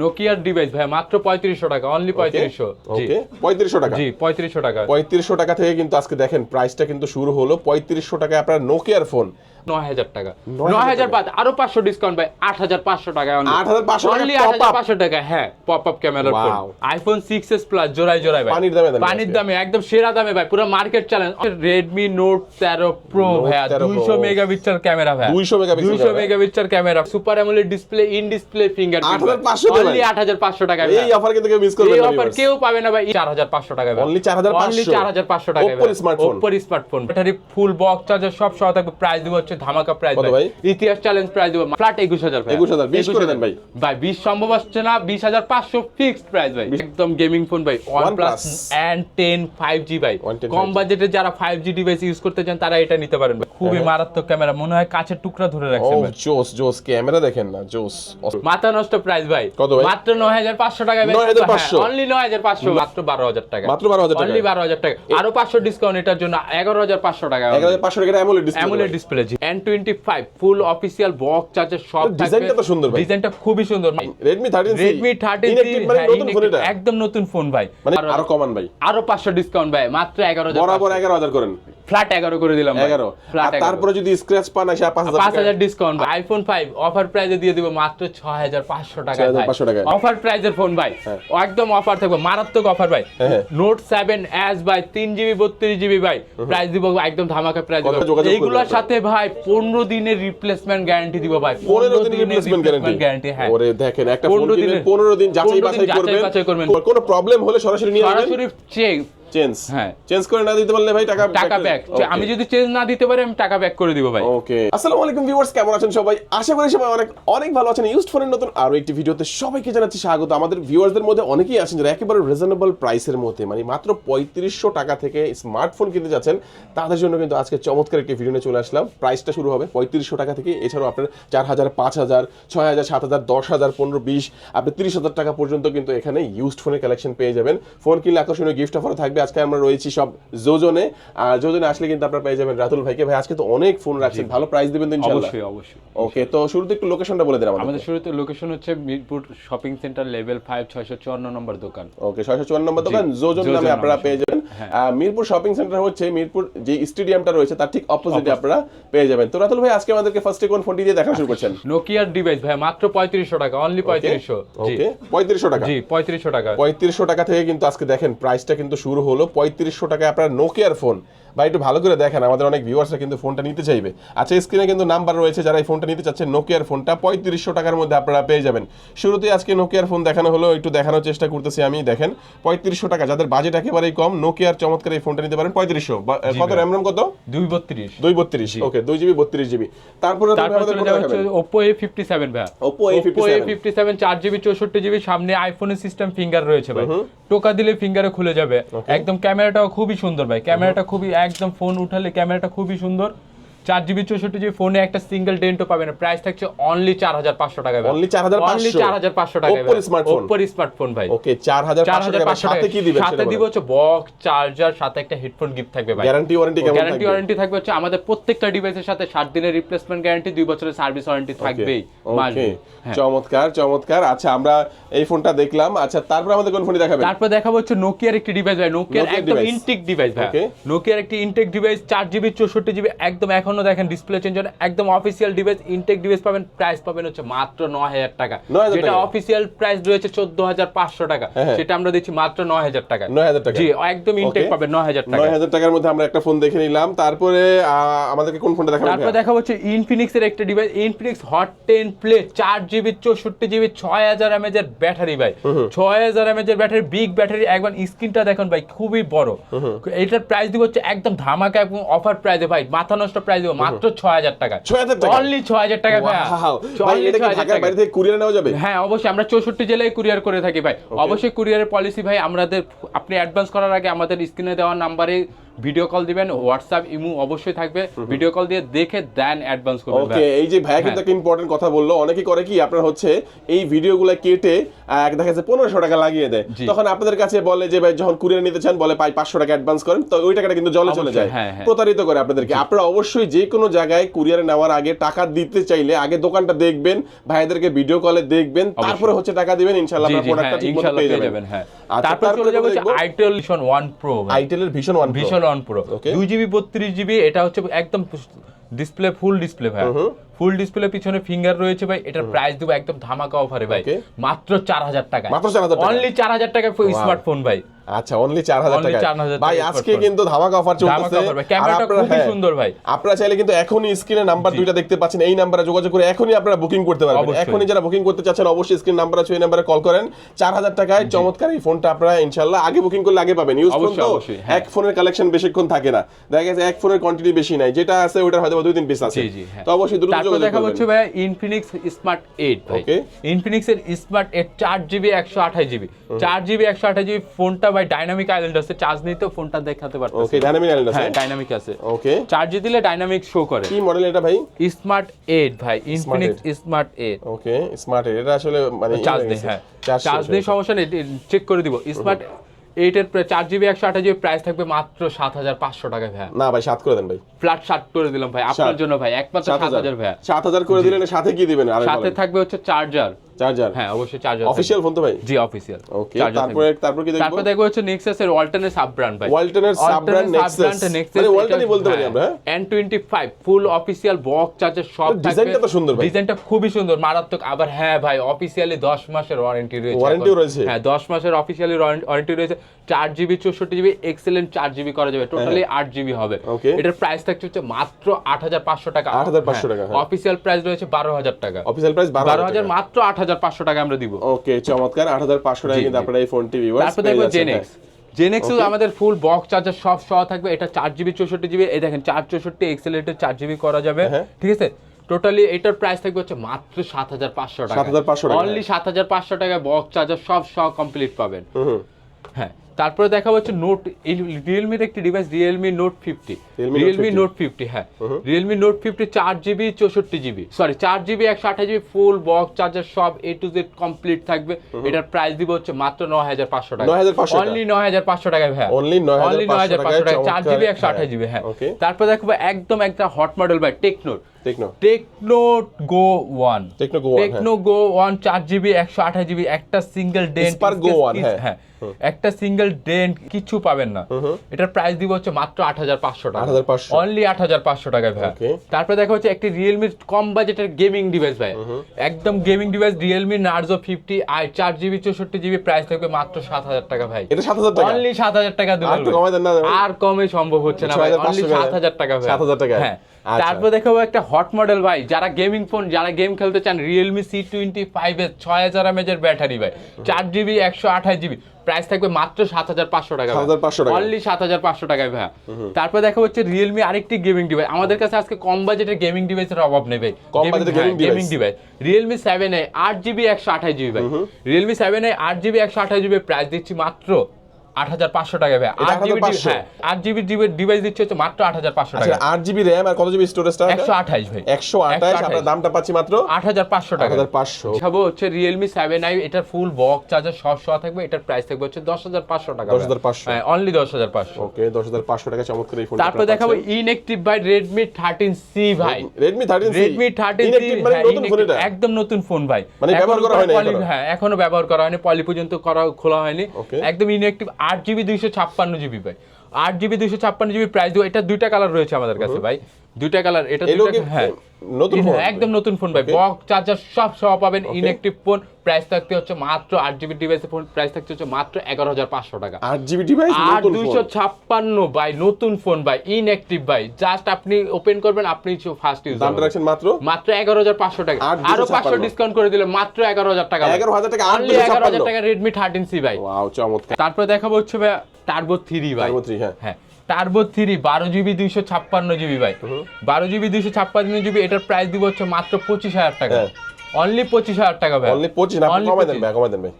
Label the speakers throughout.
Speaker 1: নোকিয়ার device ভাই মাত্র পঁয়ত্রিশশো টাকা অনলি পঁয়ত্রিশশো।
Speaker 2: ওকে পঁয়ত্রিশশো টাকা।
Speaker 1: জি পঁয়ত্রিশশো টাকা।
Speaker 2: পঁয়ত্রিশশো টাকা থেকে কিন্তু আজকে দেখেন প্রাইসটা কিন্তু শুরু হলো পঁয়ত্রিশশো টাকায় আপনার নোকিয়ার ফোন
Speaker 1: নয় হাজার টাকা।
Speaker 2: 9,000
Speaker 1: নয় হাজার বাদ আরও পাঁচশো ডিসকাউন্ট ভাই আট হাজার পাঁচশো টাকা
Speaker 2: 8,500 টাকা
Speaker 1: অনলি
Speaker 2: top
Speaker 1: আট হাজার। পাঁচশো টাকা হ্যাঁ পপ আপ ক্যামেরার phone iPhone six S plus জোড়ায় জোড়ায় ভাই।
Speaker 2: পানির দামে
Speaker 1: পানির দামে একদম সেরা দামে ভাই পুরো মার্কেট চ্যালেঞ্জ রেডমি নোট তেরো প্রো
Speaker 2: Note
Speaker 1: ভাইয়া
Speaker 2: 13 Pro।
Speaker 1: দুইশো মেগাপিক্সেল ক্যামেরা ভাই
Speaker 2: 200 megapixel
Speaker 1: দুইশো। Megapixel camera super AMOLED display in display finger
Speaker 2: 8,500
Speaker 1: আট হাজার পাঁচশো টাকা
Speaker 2: এই অফার কিন্তু কেউ মিস করবে
Speaker 1: এই অফার কেউ পাবে না ভাই চার হাজার পাঁচশো টাকা
Speaker 2: Only 4,500
Speaker 1: অনলি চার হাজার পাঁচশো টাকা
Speaker 2: Oppo র smartphone।
Speaker 1: Smartphone battery full box charger সব সহ থাকবে। প্রাইস দিব হচ্ছে ধামাকা প্রাইস
Speaker 2: ভাই?
Speaker 1: ইতিহাস চ্যালেঞ্জ প্রাইস দিব। ফ্ল্যাট একুশ হাজার
Speaker 2: 21,000 20 করে দেন ভাই।
Speaker 1: ভাই বিশ সম্ভব হচ্ছে না। বিশ হাজার পাঁচশো ফিক্সড প্রাইস ভাই। একদম গেমিং ফোন ভাই।
Speaker 2: OnePlus।
Speaker 1: এন্ড টেন ফাইভ ভাই। কম
Speaker 2: 5G
Speaker 1: বাজেটে যারা ফাইভ জি ডিভাইস ইউজ করতে চান তারা এটা নিতে পারেন খুবই
Speaker 2: হ্যাঁ।
Speaker 1: মারাত্মক ক্যামেরা মনে হয় কাছের টুকরা ধরে
Speaker 2: ও
Speaker 1: রাখছেন
Speaker 2: জোস জোস ক্যামেরা দেখেন না জোস
Speaker 1: মাথা নষ্ট প্রাইস ভাই।
Speaker 2: কত ভাই?
Speaker 1: মাত্র নয় হাজার পাঁচশো টাকা
Speaker 2: 9,500
Speaker 1: অনলি নয় হাজার পাঁচশো মাত্র বারো হাজার টাকা।
Speaker 2: মাত্র 12,000 টাকা।
Speaker 1: অনলি বারো হাজার টাকা। আরও পাঁচশো ডিসকাউন্ট এটার জন্য এগারো হাজার পাঁচশো টাকা
Speaker 2: এক হাজার পাঁচশো টাকা AMOLED display
Speaker 1: AMOLED display G N twenty five full official box charger সব
Speaker 2: ডিজাইনটা তো সুন্দর ভাই।
Speaker 1: ডিজাইনটা খুবই সুন্দর।
Speaker 2: রেডমি থার্টিন
Speaker 1: রেডমি থার্টিন
Speaker 2: মানে নতুন ফোন এটা।
Speaker 1: একদম নতুন ফোন ভাই।
Speaker 2: মানে
Speaker 1: আরো-
Speaker 2: আরও কমান ভাই।
Speaker 1: আরও পাঁচশো ডিসকাউন্ট ভাই মাত্র এগারো
Speaker 2: বরাবর এগারো হাজার করেন।
Speaker 1: ফ্ল্যাট এগারো করে দিলাম ভাই।
Speaker 2: এগারো।
Speaker 1: ফ্ল্যাট
Speaker 2: আর তারপরে যদি স্ক্র্যাচ পান আসে পাঁচ হাজার
Speaker 1: পাঁচ
Speaker 2: টাকা।
Speaker 1: হাজার ডিসকাউন্ট আইফোন ফাইভ অফার প্রাইজে দিয়ে দিব মাত্র ছয় হাজার পাঁচশো টাকা
Speaker 2: 6,500 টাকায়।
Speaker 1: অফার প্রাইজের ফোন ভাই।
Speaker 2: হ্যাঁ।
Speaker 1: একদম অফার থাকবে মারাত্মক অফার ভাই। নোট সেভেন এস ভাই তিন জিবি বত্রিশ জিবি ভাই। প্রাইস দিব একদম ধামাকা প্রাইস এইগুলোর সাথে ভাই পনেরো দিনের রিপ্লেসমেন্ট গ্যারান্টি দিব ভাই।
Speaker 2: পনেরো দিন রিপ্লেসমেন্ট গ্যারান্টি
Speaker 1: হ্যাঁ।
Speaker 2: ওরে দেখেন একটা ফোন
Speaker 1: 15
Speaker 2: কিনলেন
Speaker 1: দিনের-
Speaker 2: পনেরো দিন যাচাই
Speaker 1: 15 দিন
Speaker 2: বাছাই
Speaker 1: যাচাই
Speaker 2: করবেন।
Speaker 1: বাছাই করবেন।
Speaker 2: কোনো প্রবলেম হলে সরাসরি নিয়ে
Speaker 1: সরাসরি চেক
Speaker 2: চেঞ্জ
Speaker 1: হ্যাঁ।
Speaker 2: চেঞ্জ করে না দিতে পারলে ভাই টাকা
Speaker 1: টাকা ব্যাক আমি যদি চেঞ্জ না দিতে পারি আমি টাকা ব্যাক করে দিব ভাই।
Speaker 2: ওকে আসসালামু আলাইকুম ভিউয়ার্স কেমন আছেন সবাই? আশা করি সবাই অনেক অনেক ভালো আছেন। ইউজড ফোনের নতুন আরও একটি ভিডিওতে সবাইকে জানাচ্ছি স্বাগত। আমাদের ভিউয়ার্সদের মধ্যে অনেকেই আছেন যারা একেবারে রিজনেবল প্রাইসের মধ্যে মানে মাত্র পঁয়ত্রিশশো টাকা থেকে স্মার্টফোন কিনতে যাচ্ছেন। তাদের জন্য কিন্তু আজকে চমৎকার একটি ভিডিও নিয়ে চলে আসলাম। প্রাইসটা শুরু হবে পঁয়ত্রিশশো টাকা থেকে। এছাড়াও আপনার চার হাজার পাঁচ হাজার ছয় হাজার সাত হাজার দশ হাজার পনেরো বিশ আপনি তিরিশ হাজার টাকা পর্যন্ত কিন্তু এখানে ইউজড ফোনের কালেকশন পেয়ে যাবেন। ফোন কিনলে আকর্ষণীয় গিফট অফার থাকবে। আজকে আমরা রয়েছি সব জোজনে আর জোজনে আসলে কিন্তু আপনারা পেয়ে যাবেন রাতুল ভাইকে। ভাই আজকে তো অনেক ফোন রাখছেন। ভালো প্রাইস দিবেন তো ইনশাআল্লাহ
Speaker 1: অবশ্যই অবশ্যই
Speaker 2: ওকে তো শুরুতে একটু লোকেশনটা বলে দেন আমাদের
Speaker 1: আমাদের শুরুতে লোকেশন হচ্ছে Mirpur shopping centre level five ছয়শো চুয়ান্ন নম্বর দোকান।
Speaker 2: ওকে ছয়শো চুয়ান্ন নম্বর দোকান। জোজন নামে আপনারা পেয়ে যাবেন।
Speaker 1: হ্যাঁ।
Speaker 2: মিরপুর শপিং সেন্টার হচ্ছে মিরপুর যে স্টেডিয়ামটা রয়েছে তার ঠিক অপোজিটে আপনারা পেয়ে যাবেন। তো রাতুল ভাই আজকে আমাদেরকে ফার্স্টে কোন ফোনটি দিয়ে দেখা শুরু করছেন?
Speaker 1: নোকিয়ার ডিভাইস ভাই মাত্র পঁয়ত্রিশশো টাকা অনলি পঁয়ত্রিশশো। জি।
Speaker 2: ওকে পঁয়ত্রিশশো টাকা।
Speaker 1: জি পঁয়ত্রিশশো টাকা।
Speaker 2: পঁয়ত্রিশশো টাকা থেকে কিন্তু আজকে দেখেন প্রাইসটা কিন্তু শুরু হলো পঁয়ত্রিশশো টাকায় আপনার নোকিয়ার ফোন বা একটু ভালো করে দেখেন আমাদের অনেক ভিউয়ার্সরা কিন্তু ফোনটা নিতে চাইবে। আচ্ছা স্ক্রিনে কিন্তু নাম্বার রয়েছে যারা এই ফোনটা নিতে চাচ্ছেন নোকিয়ার ফোনটা পঁয়ত্রিশশো টাকার মধ্যে আপনারা পেয়ে যাবেন। শুরুতে আজকে নোকিয়ার ফোন দেখানো হলো একটু দেখানোর চেষ্টা করতেছি আমি দেখেন পঁয়ত্রিশশো টাকা যাদের বাজেট একেবারেই কম নোকিয়ার চমৎকার এই ফোনটা নিতে পারেন পঁয়ত্রিশশো। কত। র্যাম রম কত?
Speaker 1: দুই বত্রিশ।
Speaker 2: দুই বত্রিশ ওকে দুই জিবি বত্রিশ জিবি তারপরে
Speaker 1: ওপো এ ফিফটি সেভেন ভাই ওপো এ ফিফটি সেভেন চার জিবি চৌষট্টি জিবি সামনে আইফোনের সিস্টেম ফিঙ্গার রয়েছে ভাই। টোকা দিলে ফিঙ্গারে খুলে যাবে। একদম ক্যামেরাটাও খুবই সুন্দর ভাই। ক্যামেরাটা খুবই একদম ফোন উঠালে ক্যামেরাটা খুবই সুন্দর। চার জিবি চৌষট্টি জিবি ফোনে একটা সিঙ্গেল ডেন্টও পাবে না প্রাইস থাকছে অনলি চার হাজার পাঁচশো টাকা
Speaker 2: Only 4,500
Speaker 1: অনলি চার হাজার পাঁচশো টাকা
Speaker 2: smartphone?
Speaker 1: ওপোর স্মার্টফোন ভাই।
Speaker 2: ওকে চার হাজার
Speaker 1: চার হাজার পাঁচশো
Speaker 2: সাথে কি দিবেন
Speaker 1: সাথে দিব হচ্ছে বক্স চার্জার সাথে একটা হেডফোন গিফট থাকবে ভাই।
Speaker 2: গ্যারান্টি ওয়ারেন্টি কেমন
Speaker 1: গ্যারান্টি ওয়ারেন্টি থাকবে হচ্ছে আমাদের প্রত্যেকটা ডিভাইসের সাথে সাত দিনের রিপ্লেসমেন্ট গ্যারান্টি দুই বছরের সার্ভিস ওয়ারেন্টি থাকবেই
Speaker 2: ওকে
Speaker 1: হ্যাঁ।
Speaker 2: চমৎকার চমৎকার। আচ্ছা আমরা এই ফোনটা দেখলাম। আচ্ছা তারপর আমাদের কোন ফোনটি দেখাবেন?
Speaker 1: তারপর দেখাবো হচ্ছে নোকিয়ার একটি ডিভাইস ভাই। নোকিয়ার একদম ইনটেক ডিভাইস ভাই. নোকিয়ার একটি ইনটেক ডিভাইস চার জিবি চৌষট্টি জিবি একদম এখনও দেখেন ডিসপ্লে চেঞ্জ একদম অফিসিয়াল ডিভাইস ইনটেক ডিভাইস পাবেন প্রাইস পাবেন হচ্ছে মাত্র নয় হাজার টাকা। যেটা অফিসিয়াল প্রাইস রয়েছে চোদ্দ হাজার পাঁচশো টাকা।
Speaker 2: হ্যাঁ, হ্যাঁ।
Speaker 1: সেটা আমরা দিচ্ছি মাত্র নয় হাজার টাকা।
Speaker 2: 9,000 টাকা।
Speaker 1: জি একদম ইনটেক. পাবেন নয় হাজার টাকা।
Speaker 2: নয় হাজার টাকার মধ্যে আমরা একটা ফোন দেখে নিলাম। তারপরে আমাদেরকে কোন ফোনটা দেখাবেন
Speaker 1: তারপর
Speaker 2: ভাইয়া?
Speaker 1: দেখা হচ্ছে ইনফিনিক্স এর একটা device Infinix hot ten play চার জিবি চৌষট্টি জিবি ছয় হাজার এমএজ এর ব্যাটারি ভাই। ছয় হাজার এমএজ এর ব্যাটারি বিগ ব্যাটারি একবার স্ক্রিনটা দেখুন ভাই খুবই বড়। এটার প্রাইস দিব হচ্ছে একদম ধামাকা এবং অফার প্রাইসে ভাই। মাথা নষ্ট প্রাইস দিব মাত্র ছয় হাজার টাকা।
Speaker 2: 6,000 টাকা?
Speaker 1: অনলি ছয় হাজার টাকা ভাই!
Speaker 2: ভাই এটা কি ঢাকার বাইরে থেকে কুরিয়ার নেওয়া যাবে?
Speaker 1: হ্যাঁ অবশ্যই আমরা চৌষট্টি জেলায় কুরিয়ার করে থাকি ভাই। অবশ্যই কুরিয়ারের পলিসি ভাই আমাদের আপনি অ্যাডভান্স করার আগে আমাদের স্ক্রিনে দেওয়া নাম্বারে ভিডিও কল দিবেন হোয়াটসঅ্যাপ ইমু অবশ্যই থাকবে। ভিডিও কল দিয়ে দেখে দেন অ্যাডভান্স করবেন
Speaker 2: ওকে এই যে ভাইয়া কিন্তু একটা ইম্পর্টেন্ট কথা বলল অনেকে করে কি আপনার হচ্ছে এই ভিডিওগুলো কেটে আহ, দেখা যাচ্ছে পনেরোশো টাকা লাগিয়ে দেয়। তখন আপনাদের কাছে বলে যে ভাই যখন কুরিয়ার নিতে চান বলে পাই পাঁচশো টাকা অ্যাডভান্স করেন তো ওই টাকাটা কিন্তু জলে চলে যায়।
Speaker 1: হ্যাঁ, হ্যাঁ।
Speaker 2: প্রতারিত করে আপনাদেরকে। আপনারা অবশ্যই যে কোনো জায়গায় কুরিয়ারে নেওয়ার আগে টাকা দিতে চাইলে আগে দোকানটা দেখবেন ভাইদেরকে ভিডিও কলে দেখবেন তারপরে হচ্ছে টাকা দিবেন ইনশাল্লাহ
Speaker 1: জি
Speaker 2: আপনার প্রোডাক্টটা
Speaker 1: হ্যাঁ
Speaker 2: ঠিক মতো
Speaker 1: ইনশাআল্লাহ
Speaker 2: পেয়ে যাবেন।
Speaker 1: হ্যাঁ।
Speaker 2: আচ্ছা,
Speaker 1: তারপর চলে যাব? Itel vision one pro
Speaker 2: আইটেলের vision one
Speaker 1: vision on pro দুই জিবি বত্রিশ জিবি এটা হচ্ছে একদম ডিসপ্লে ফুল ডিসপ্লে ভাই। ফুল ডিসপ্লে পিছনে ফিঙ্গার রয়েছে ভাই এটার প্রাইস দেবো একদম ধামাকা অফারে ভাই। মাত্র চার হাজার টাকা
Speaker 2: মাত্র 4,000 টাকা?
Speaker 1: অনলি চার হাজার টাকা স্মার্টফোন ভাই।
Speaker 2: আচ্ছা অনলি চার হাজার
Speaker 1: Only
Speaker 2: টাকা ভাই আজকে কিন্তু ধামাকা অফার চলতেছে।
Speaker 1: ক্যামেরাটা খুবই সুন্দর ভাই।
Speaker 2: আপনারা চাইলে কিন্তু এখনই স্ক্রিনে নাম্বার দুইটা দেখতে পাচ্ছেন। এই নাম্বারে যোগাযোগ করে এখনই আপনারা বুকিং করতে পারবেন। এখনই যারা বুকিং করতে চাচ্ছেন অবশ্যই স্ক্রিন নাম্বার আছে নাম্বারে কল করেন। চার হাজার টাকায় চমৎকার এই ফোনটা আপনারা আগে বুকিং করলে আগে পাবেন। ইউজ ফোন তো
Speaker 1: হ্যাঁ।
Speaker 2: এক ফোনের কালেকশন বেশিক্ষণ থাকে না। দেখা গেছে এক ফোনের কোয়ান্টিটি বেশি নাই। যেটা আছে ওটার হয়তো দুই তিন পিস আছে।
Speaker 1: হ্যাঁ।
Speaker 2: তো অবশ্যই দ্রুত যোগাযোগ
Speaker 1: দেখা হচ্ছে ভাই ইনফিনিক্স স্মার্ট এইট ভাই।
Speaker 2: Okay.
Speaker 1: ইনফিনিক্স এর স্মার্ট এইট চার জিবি একশো আঠাশ জিবি চার জিবি একশো আঠাশ জিবি ফোনটা ভাই ডাইনামিক আইল্যান্ড আছে চার্জ নিতেও ফোনটা দেখাতে পারতেছে
Speaker 2: ওকে ডাইনামিক আইল্যান্ড আছে?
Speaker 1: হ্যাঁ ডাইনামিক আছে।
Speaker 2: ওকে
Speaker 1: চার্জ দিলে ডাইনামিক শো করে।
Speaker 2: কি মডেল এটা ভাই?
Speaker 1: স্মার্ট এইট ভাই Infinix smart eight
Speaker 2: okay smart 8 এটা আসলে মানে
Speaker 1: চার্জ
Speaker 2: ইয়ে
Speaker 1: নেই
Speaker 2: হ্যাঁ চার্জ
Speaker 1: নেই সমস্যা নেই চেক করে দিব। স্মার্ট এইটের চার জিবি একশো আঠাশ জিবি প্রাইস থাকবে মাত্র সাত হাজার পাঁচশো টাকা ভাই
Speaker 2: না ভাই সাত করে দেন ভাই।
Speaker 1: ফ্ল্যাট ষাট করে দিলাম ভাই আপনার জন্য ভাই একমাত্র
Speaker 2: সাত
Speaker 1: সাত হাজার। ভাই
Speaker 2: সাত হাজার করে দিলেন সাথে কি দিবেন?
Speaker 1: সাথে থাকবে হচ্ছে চার্জার
Speaker 2: চার্জার
Speaker 1: হ্যাঁ অবশ্যই চার্জার
Speaker 2: অফিসিয়াল ফোন তো ভাই?
Speaker 1: জি অফিসিয়াল
Speaker 2: ওকে তারপরে তারপর কি দেখব?
Speaker 1: তারপর দেখব হচ্ছে নেক্সাস এর অল্টারনেট সাব ব্র্যান্ড ভাই।
Speaker 2: ওয়ালটনের সাব ব্র্যান্ড নেক্সাস মানে ওয়ালটনই বলতে পারি আমরা হ্যাঁ?
Speaker 1: N twenty five full official box charger সব
Speaker 2: ডিজাইনটা তো সুন্দর ভাই।
Speaker 1: ডিজাইনটা খুবই সুন্দর মারাত্মক। আবার হ্যাঁ ভাই অফিসিয়ালি দশ মাসের ওয়ারেন্টি রয়েছে
Speaker 2: Warranty-ও রয়েছে?
Speaker 1: হ্যাঁ দশ মাসের অফিসিয়ালি ওয়ারেন্টি রয়েছে। চার জিবি চৌষট্টি জিবি এক্সেলেন্ট চার জিবি করা যাবে। টোটালি আট জিবি হবে।
Speaker 2: হ্যাঁ,
Speaker 1: এটার প্রাইস থাকছে হচ্ছে মাত্র আট হাজার পাঁচশো টাকা।
Speaker 2: 8,500 টাকা, হ্যাঁ।
Speaker 1: অফিসিয়াল প্রাইস রয়েছে বারো হাজার টাকা।
Speaker 2: অফিসিয়াল প্রাইস
Speaker 1: বারো
Speaker 2: বারো
Speaker 1: হাজার মাত্র আট হাজার পাঁচশো টাকা আমরা দিব।
Speaker 2: ওকে চমৎকার আট হাজার পাঁচশো টাকা কিন্তু আপনারা এই ফোনটি ভিউয়ার্স
Speaker 1: তারপর দেখব জেনেক্স জেনেক্স আমাদের ফুল বক্স চার্জার সব সহ থাকবে। এটা চার জিবি চৌষট্টি জিবি এই দেখেন চার চৌষট্টি এক্সেলেটার চার জিবি করা যাবে।
Speaker 2: হ্যাঁ।
Speaker 1: ঠিক আছে? টোটালি এটার প্রাইস থাকবে হচ্ছে মাত্র সাত হাজার পাঁচশো টাকা।
Speaker 2: 7,500 টাকা,
Speaker 1: অনলি সাত হাজার পাঁচশো টাকা বক্স চার্জার সব সহ কমপ্লিট পাবেন। হ্যাঁ। তারপরে দেখা হচ্ছে নোট রিয়েলমির একটি device Realme Note fifty Realme Note fifty হ্যাঁ। রিয়েলমি নোট ফিফটি চার জিবি চৌষট্টি জিবি সরি চার জিবি একশো আঠাশ জিবি ফুল বক্স চার্জার সব এ টু জেড কমপ্লিট থাকবে। এটার প্রাইস দিব হচ্ছে মাত্র নয় হাজার পাঁচশো টাকা।
Speaker 2: 9,500 টাকা।
Speaker 1: অনলি নয় হাজার পাঁচশো টাকায়
Speaker 2: 9,500
Speaker 1: অনলি নয় হাজার পাঁচশো টাকা চার জিবি একশো আঠাশ
Speaker 2: হ্যাঁ।
Speaker 1: জিবি হ্যাঁ. তারপর দেখব একদম একটা হট মডেল ভাই টেকনোর
Speaker 2: Tecno
Speaker 1: Tecno Go One
Speaker 2: Go One,
Speaker 1: Tecno Go One চার জিবি একশো আঠাশ জিবি একটা সিঙ্গেল ডেন্ট
Speaker 2: Go One, হ্যাঁ।
Speaker 1: হ্যাঁ। একটা সিঙ্গেল ডেন্ট কিছু পাবেন না। এটার প্রাইস দিব হচ্ছে মাত্র আট হাজার পাঁচশো টাকা। অনলি আট হাজার পাঁচশো টাকায় ভাই তারপরে দেখা হচ্ছে একটি রিয়েলমির কম বাজেটের গেমিং ডিভাইস ভাই। একদম gaming device Realme Narzo fifty i চার জিবি চৌষট্টি জিবি প্রাইস থাকবে মাত্র সাত হাজার টাকা ভাই।
Speaker 2: এটা সাত হাজার টাকা?
Speaker 1: অনলি সাত হাজার টাকা
Speaker 2: আর
Speaker 1: কমে সম্ভব হচ্ছে না ভাই।
Speaker 2: 6,500
Speaker 1: অনলি সাত হাজার টাকা ভাই।
Speaker 2: 7,000 টাকা।
Speaker 1: হ্যাঁ। তারপর দেখাবো একটা হট মডেল ভাই যারা গেমিং ফোন যারা গেম খেলতে চান রিয়েলমি সি টোয়েন্টি ফাইভ এর ছয় হাজার এমএজ এর ব্যাটারি ভাই। চার জিবি একশো আঠাশ জিবি প্রাইস থাকবে মাত্র সাত হাজার পাঁচশো টাকা
Speaker 2: 7,500
Speaker 1: অনলি সাত হাজার পাঁচশো টাকায় ভাই। তারপর দেখা হচ্ছে রিয়েলমি আরেকটি গেমিং ডিভাইস আমাদের কাছে আজকে কম বাজেটের গেমিং ডিভাইসের অভাব নেই ভাই। Gaming device Realme seven A আট জিবি একশো আঠাশ জিবি ভাই। রিয়েলমি সেভেন এ আট জিবি একশো আঠাশ জিবি প্রাইস দিচ্ছি মাত্র আট হাজার পাঁচশো টাকা ভাই। আট জিবি হ্যাঁ আট জিবি ডিভাইস দিচ্ছে হচ্ছে মাত্র আট হাজার পাঁচশো
Speaker 2: আচ্ছা
Speaker 1: টাকা।
Speaker 2: আট জিবি র্যাম আর কত জিবি স্টোরেজটা
Speaker 1: একশো আঠাশ ভাই।
Speaker 2: একশো আঠাশ আপনার দামটা পাচ্ছি মাত্র
Speaker 1: আট হাজার পাঁচশো
Speaker 2: আট
Speaker 1: টাকা
Speaker 2: হাজার পাঁচশো।
Speaker 1: খাব হচ্ছে রিয়েলমি সেভেন আই এটার ফুল বক্স চার্জার সব সহ থাকবে এটার প্রাইস থাকবে হচ্ছে দশ হাজার পাঁচশো টাকা।
Speaker 2: 10,500
Speaker 1: হ্যাঁ অনলি দশ হাজার পাঁচশো।
Speaker 2: ওকে দশ হাজার পাঁচশো টাকা চমৎকার এই ফোন
Speaker 1: তারপর দেখাবো inactive by Redmi thirteen C ভাই।
Speaker 2: রেডমি থার্টিন
Speaker 1: রেডমি থার্টিন
Speaker 2: নতুন
Speaker 1: একদম নতুন ফোন ভাই।
Speaker 2: মানে ব্যবহার করা হয়নি?
Speaker 1: হ্যাঁ এখনও ব্যবহার করা হয়নি পলি পর্যন্ত করা খোলা হয়নি. একদম ইনএক্টিভ আট জিবি দুইশো ছাপ্পান্ন জিবি ভাই। আট জিবি দুইশো ছাপ্পান্ন জিবি প্রাইস দেবো। এটা দুইটা কালার রয়েছে আমাদের কাছে ভাই। দুইটা কালার এটা হ্যাঁ।
Speaker 2: নতুন ফোন
Speaker 1: হ্যাঁ, একদম নতুন ফোন ভাই. বক্স চার্জার সব সব পাবেন ইনএক্টিভ ফোন প্রাইস থাকতে হচ্ছে মাত্র আট জিবি ডিভাইসের ফোন প্রাইস থাকতে হচ্ছে মাত্র এগারো হাজার পাঁচশো টাকা।
Speaker 2: আট জিবি ডিভাইস
Speaker 1: আর দুইশো ছাপ্পান্ন বাই নতুন ফোন ভাই ইনঅ্যাক্টিভ ভাই। জাস্ট আপনি ওপেন করবেন আপনি ফার্স্ট ইউজ
Speaker 2: দামটা রাখছেন মাত্র?
Speaker 1: মাত্র এগারো হাজার পাঁচশো টাকা।
Speaker 2: আর
Speaker 1: পাঁচশো ডিসকাউন্ট করে দিলে মাত্র এগারো হাজার টাকা
Speaker 2: 11,000 টাকা, আর
Speaker 1: অনলি এগারো হাজার টাকা রেডমি থার্টিন সি ভাই।
Speaker 2: ওয়াও চমৎকার।
Speaker 1: তারপরে দেখাবো হচ্ছে ভাই টার্বো থ্রি ভাই।
Speaker 2: Turbo 3, হ্যাঁ।
Speaker 1: হ্যাঁ। টার্বো থ্রি বারো জিবি দুইশো ছাপ্পান্ন জিবি ভাই। বারো জিবি দুইশো ছাপ্পান্ন জিবি এটার প্রাইস দিব হচ্ছে মাত্র পঁচিশ হাজার টাকা।
Speaker 2: হ্যাঁ।
Speaker 1: অনলি পঁচিশ হাজার টাকা ভাই।
Speaker 2: অনলি পঁচিশ কমাই দেন ভাই কমাই দেন ভাই।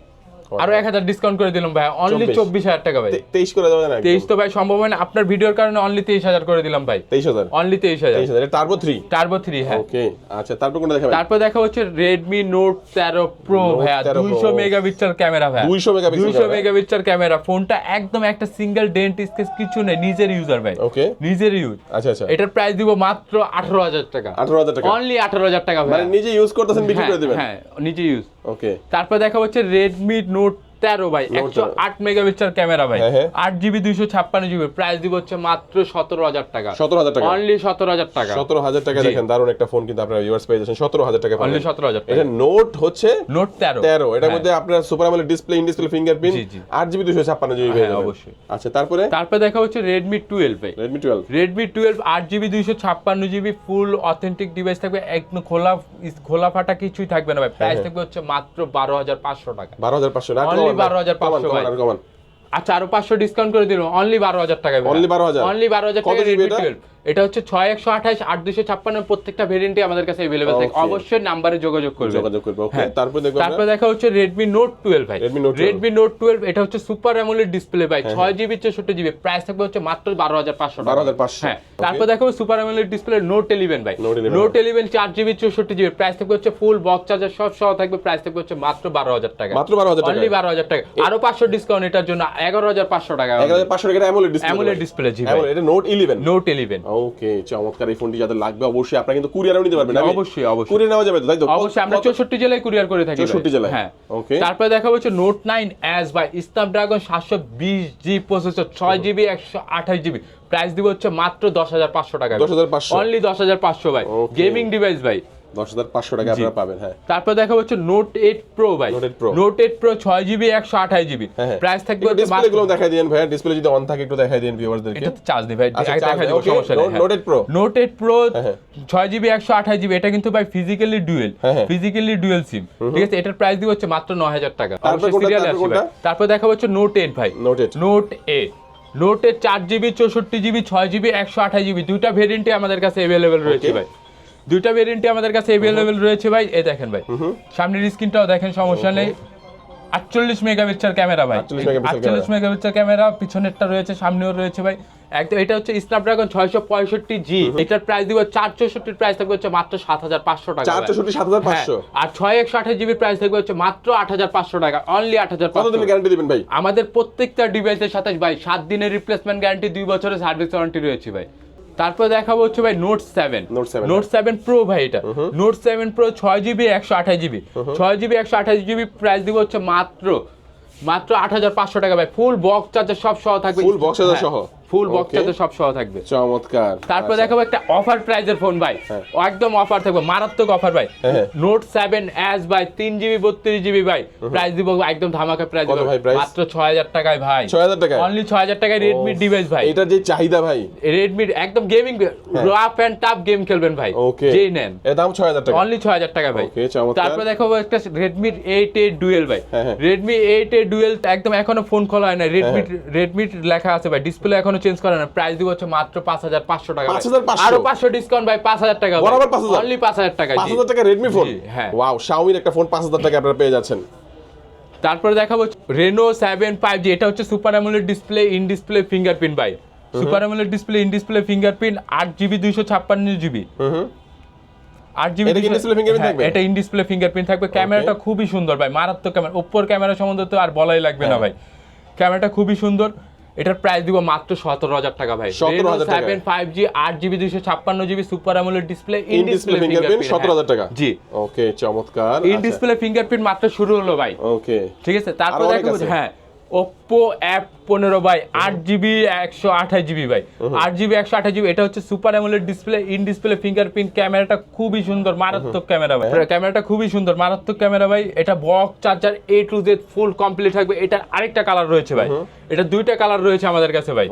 Speaker 1: আরও এক হাজার ডিসকাউন্ট করে দিলাম ভাই। অনলি চব্বিশ। হাজার টাকা ভাই।
Speaker 2: তেইশ করে দেওয়া যায় না
Speaker 1: তেইশ তো ভাই সম্ভব হয় না। আপনার ভিডিওর কারণে অনলি তেইশ হাজার করে দিলাম ভাই।
Speaker 2: তেইশ হাজার।
Speaker 1: অনলি তেইশ হাজার।
Speaker 2: টার্বো থ্রি
Speaker 1: টার্বো থ্রি হ্যাঁ।
Speaker 2: ওকে আচ্ছা তারপর কোনটা দেখাবেন?
Speaker 1: তারপর দেখা হচ্ছে রেডমি নোট তেরো প্রো ভাইয়া।
Speaker 2: 13 Pro।
Speaker 1: দুইশো মেগাপিক্সেল ক্যামেরা ভাই
Speaker 2: 200 megapixel
Speaker 1: দুইশো। মেগাপিক্সেল ক্যামেরা ফোনটা একদম একটা সিঙ্গেল ডেন্ট স্কেচ কিছু নেই। নিজের ইউজার ভাই।
Speaker 2: ওকে
Speaker 1: নিজের ইউজ
Speaker 2: আচ্ছা আচ্ছা।
Speaker 1: এটার প্রাইস দিব মাত্র আঠারো হাজার টাকা।
Speaker 2: আঠারো হাজার টাকা।
Speaker 1: অনলি আঠারো হাজার টাকা ভাই
Speaker 2: মানে নিজে ইউজ করতেছেন বিক্রি করে দিবেন।
Speaker 1: হ্যাঁ নিজে ইউজ
Speaker 2: ওকে
Speaker 1: তারপর দেখা হচ্ছে রেডমি নোট তেরো ভাই একশো
Speaker 2: 13
Speaker 1: আট মেগাপিক্সেল ক্যামেরা ভাই।
Speaker 2: হ্যাঁ, হ্যাঁ।
Speaker 1: আট জিবি দুইশো ছাপ্পান্ন জিবি প্রাইস দিব হচ্ছে মাত্র সতেরো হাজার টাকা।
Speaker 2: সতেরো হাজার টাকা।
Speaker 1: অনলি সতেরো হাজার টাকা।
Speaker 2: সতেরো হাজার টাকা দেখেন দারুণ একটা ফোন কিন্তু আপনারা ভিউয়ার্স পেয়ে যাচ্ছেন। সতেরো হাজার টাকা
Speaker 1: অনলি সতেরো হাজার
Speaker 2: এটা
Speaker 1: টাকা
Speaker 2: নোট হচ্ছে
Speaker 1: নোট তেরো।
Speaker 2: তেরো। এটার
Speaker 1: হ্যাঁ।
Speaker 2: মধ্যে আপনার সুপার আমলের ডিসপ্লে ইন ডিসপ্লে ফিঙ্গারপ্রিন্ট। আট জিবি দুশো ছাপ্পান্ন জিবি পেয়ে যাবেন।
Speaker 1: অবশ্যই।
Speaker 2: আচ্ছা তারপরে?
Speaker 1: তারপর দেখা হচ্ছে রেডমি টুয়েলভ ভাই।
Speaker 2: রেডমি টুয়েলভ
Speaker 1: রেডমি টুয়েলভ আট জিবি দুইশো ছাপ্পান্ন জিবি ফুল অথেন্টিক ডিভাইস থাকবে। একদম খোলা খোলা ফাটা কিছুই থাকবে না ভাই। প্রাইস। থাকবে হচ্ছে মাত্র বারো হাজার পাঁচশো টাকা।
Speaker 2: বারো হাজার পাঁচশো না
Speaker 1: Only 12,500
Speaker 2: কমান
Speaker 1: ভাই।
Speaker 2: আর কমান
Speaker 1: আচ্ছা আরও পাঁচশো ডিসকাউন্ট করে দিলাম। অনলি বারো হাজার টাকা অনলি বারো হাজার।
Speaker 2: অনলি
Speaker 1: বারো
Speaker 2: হাজার
Speaker 1: টাকা
Speaker 2: এটা?
Speaker 1: হচ্ছে ছয় একশো আঠাশ আট দুশো ছাপ্পান্ন প্রত্যেকটা ভেরিয়েন্টই আমাদের কাছে অ্যাভেলেবেল থাকে। অবশ্যই নাম্বারে যোগাযোগ করবে।
Speaker 2: যোগাযোগ করবে ওকে
Speaker 1: হ্যাঁ।
Speaker 2: তারপরে দেখব
Speaker 1: তারপর দেখা হচ্ছে রেডমি নোট টুয়েলভ ভাই।
Speaker 2: Redmi Note 12
Speaker 1: Redmi Note twelve এটা হচ্ছে সুপার অ্যামোলেড ডিসপ্লে ভাই।
Speaker 2: হ্যাঁ,
Speaker 1: ছয় জিবি চৌষট্টি জিবি প্রাইস থাকবে হচ্ছে মাত্র বারো হাজার পাঁচশো
Speaker 2: 12,500
Speaker 1: হ্যাঁ। তারপর দেখা super AMOLED display Note eleven ভাই।
Speaker 2: Note 11
Speaker 1: নোট ইলেভেন চার জিবি চৌষট্টি জিবি প্রাইস থাকবে হচ্ছে ফুল বক্স চার্জার সব সহ থাকবে। প্রাইস থাকবে হচ্ছে মাত্র বারো হাজার টাকা।
Speaker 2: মাত্র 12,000 টাকা?
Speaker 1: অনলি বারো হাজার টাকা। আরও পাঁচশো ডিসকাউন্ট এটার জন্য এগারো হাজার পাঁচশো টাকা।
Speaker 2: এক হাজার পাঁচশো টাকা AMOLED display
Speaker 1: AMOLED display, G ভাই।
Speaker 2: এটা Note eleven
Speaker 1: Note eleven
Speaker 2: okay চমৎকার এই ফোনটি যাদের লাগবে অবশ্যই আপনারা কিন্তু কুরিয়ারও নিতে পারবেন।
Speaker 1: অবশ্যই, অবশ্যই।
Speaker 2: কুরিয়ার নেওয়া যাবে তো? তাই তো?
Speaker 1: অবশ্যই আমরা
Speaker 2: কত-
Speaker 1: চৌষট্টি জেলায় কুরিয়ার করে থাকি ভাই।
Speaker 2: 64 জেলায়?
Speaker 1: হ্যাঁ।
Speaker 2: ওকে
Speaker 1: তারপরে দেখা হচ্ছে Note nine S by Snapdragon সাতশো বিশ জি প্রসেসর ছয় জিবি একশো আঠাশ জিবি প্রাইস দিব হচ্ছে মাত্র দশ হাজার পাঁচশো টাকা।
Speaker 2: 10,500
Speaker 1: অনলি দশ হাজার পাঁচশো ভাই। গেমিং ডিভাইস ভাই।
Speaker 2: দশ হাজার পাঁচশো টাকা আপনারা পাবেন হ্যাঁ।
Speaker 1: তারপর দেখা হচ্ছে নোট এইট প্রো ভাই।
Speaker 2: 8।
Speaker 1: নোট প্রো জিবি একশো আঠাশ জিবি। প্রাইস থাকবে
Speaker 2: ডিসপ্লে গুলো দেখাই দিন ভাই ডিসপ্লে যদি অন থাকে একটু দেখাই দিন ভিউয়ারদেরকে
Speaker 1: এটা তো চার্জ দিই ভাই। সমস্যা নেই।
Speaker 2: 8?
Speaker 1: নোট প্রো
Speaker 2: হ্যাঁ।
Speaker 1: ছয় জিবি একশো আঠাশ জিবি এটা কিন্তু ভাই physically dual. Physically dual SIM ঠিক আছে? এটার প্রাইস দিব হচ্ছে মাত্র নয় হাজার টাকা।
Speaker 2: তারপর
Speaker 1: আসবে। তারপর দেখা হচ্ছে নোট এইট ভাই।
Speaker 2: Note 8
Speaker 1: Note eight Note eight চার জিবি চৌষট্টি জিবি ছয় জিবি একশো আঠাশ জিবি দুইটা ভেরিয়েন্টই আমাদের কাছে অ্যাভেলেবেল রয়েছে ভাই। দুইটা ভেরিয়েন্টই আমাদের কাছে অ্যাভেলেবেল রয়েছে ভাই। এই দেখেন ভাই। সামনের স্ক্রিনটাও দেখেন সমস্যা নেই। আটচল্লিশ মেগাপিক্সেল ক্যামেরা ভাই।
Speaker 2: 48 megapixel
Speaker 1: আটচল্লিশ মেগাপিক্সেল ক্যামেরা পিছনেরটা রয়েছে সামনেও রয়েছে ভাই। একদম এটা হচ্ছে স্ন্যাপড্রাগন ছয়শো পঁয়ষট্টি জি এটার প্রাইস দিব চার চৌষট্টির প্রাইস থাকবে হচ্ছে মাত্র সাত হাজার পাঁচশো টাকা
Speaker 2: চার। চৌষট্টি সাত হাজার পাঁচশো।
Speaker 1: হ্যাঁ, আর ছয় একশো আঠাশ জিবির প্রাইস থাকবে হচ্ছে মাত্র আট হাজার পাঁচশো টাকা অনলি আট হাজার
Speaker 2: দিনের গ্যারান্টি দিবেন ভাই?
Speaker 1: আমাদের প্রত্যেকটা ডিভাইসের সাথে ভাই সাত দিনের রিপ্লেসমেন্ট গ্যারান্টি দুই বছরের সার্ভিস ওয়ারেন্টি রয়েছে ভাই। তারপর দেখাবো হচ্ছে ভাই Note seven Note seven pro ভাই এটা। নোট সেভেন প্রো ছয় জিবি একশো আঠাশ জিবি ছয় জিবি একশো আঠাশ জিবি প্রাইস দিব হচ্ছে মাত্র মাত্র আট হাজার পাঁচশো টাকা ভাই। ফুল বক্স চার্জার সব সহ থাকবে।
Speaker 2: ফুল বক্স চার্জার সহ?
Speaker 1: Full box
Speaker 2: Okay.
Speaker 1: সব সহ থাকবে।
Speaker 2: চমৎকার।
Speaker 1: তারপর
Speaker 2: আচ্ছা।
Speaker 1: দেখাবো একটা অফার প্রাইজের ফোন ভাই।
Speaker 2: হ্যাঁ।
Speaker 1: একদম অফার থাকবে মারাত্মক অফার ভাই।
Speaker 2: হ্যাঁ।
Speaker 1: নোট সেভেন এস ভাই তিন জিবি বত্রিশ জিবি ভাই। প্রাইস দিব একদম ধামাকা প্রাইস
Speaker 2: price?
Speaker 1: মাত্র ছয় হাজার টাকায় ভাই।
Speaker 2: 6,000 টাকায়?
Speaker 1: অনলি ছয় হাজার টাকায় রেডমি ডিভাইস ভাই।
Speaker 2: এটার যে চাহিদা ভাই।
Speaker 1: রেডমি একদম gaming rough and tough game খেলবেন ভাই।
Speaker 2: ওকে
Speaker 1: যেই নেন।
Speaker 2: এর দাম ছয় হাজার টাকা।
Speaker 1: অনলি ছয় হাজার টাকা ভাই। তারপর দেখাবো একটা রেডমি এইট এইট ডুয়েল ভাই।
Speaker 2: হ্যাঁ, হ্যাঁ।
Speaker 1: রেডমি এইট এইট ডুয়েল একদম এখনও ফোন খোলা হয় না রেডমি রেডমি লেখা আছে ভাই। ডিসপ্লে এখনও চেঞ্জ করে না প্রাইস দিব হচ্ছে মাত্র পাঁচ হাজার পাঁচশো টাকা ভাই।
Speaker 2: 5,500
Speaker 1: আরও পাঁচশো ডিসকাউন্ট ভাই পাঁচ হাজার টাকা
Speaker 2: বরাবর 5,000
Speaker 1: অনলি পাঁচ হাজার টাকা
Speaker 2: পাঁচ
Speaker 1: জি।
Speaker 2: হাজার টাকা রেডমি ফোন
Speaker 1: হ্যাঁ।
Speaker 2: ওয়াও শাওমির একটা ফোন পাঁচ হাজার টাকা আপনারা পেয়ে যাচ্ছেন।
Speaker 1: তারপরে দেখাবো রেনো সেভেন ফাইভ জি এটা হচ্ছে super AMOLED display in display fingerprint ভাই। Super AMOLED display in display fingerprint আট জিবি দুইশো ছাপ্পান্ন জিবি আট জিবি
Speaker 2: এটা
Speaker 1: ইন ডিসপ্লে ফিঙ্গারপ্রিন্ট থাকবে? ক্যামেরাটা খুবই সুন্দর ভাই মারাত্মক ক্যামেরা ওপ্পোর ক্যামেরা সম্বন্ধে তো আর বলাই লাগবে না
Speaker 2: হ্যাঁ।
Speaker 1: ভাই। ক্যামেরাটা খুবই সুন্দর। এটার প্রাইস দিব মাত্র সতেরো হাজার টাকা ভাই। সেভেন ফাইভ জি আট জিবি দুইশো ছাপ্পান্ন জিবি সুপার আমলের ডিসপ্লে
Speaker 2: ইন ডিসপ্লে ফিঙ্গারপ্রিন্ট সতেরো হাজার টাকা।
Speaker 1: জি।
Speaker 2: ওকে চমৎকার।
Speaker 1: ইন ডিসপ্লে ফিঙ্গারপ্রিন্ট মাত্র শুরু হলো ভাই।
Speaker 2: ওকে
Speaker 1: ঠিক আছে? তারপর হ্যাঁ। ওপ্পো অ্যাপ পনেরো বাই আট জিবি একশো আঠাশ জিবি ভাই আট জিবি একশো আঠাশ জিবি এটা হচ্ছে super AMOLED display in display fingerprint ক্যামেরাটা খুবই সুন্দর মারাত্মক ক্যামেরা ভাই। ক্যামেরাটা খুবই সুন্দর মারাত্মক ক্যামেরা ভাই। এটা box charger A to Z full complete থাকবে। এটার আরেকটা কালার রয়েছে ভাই। এটা দুইটা কালার রয়েছে আমাদের কাছে ভাই।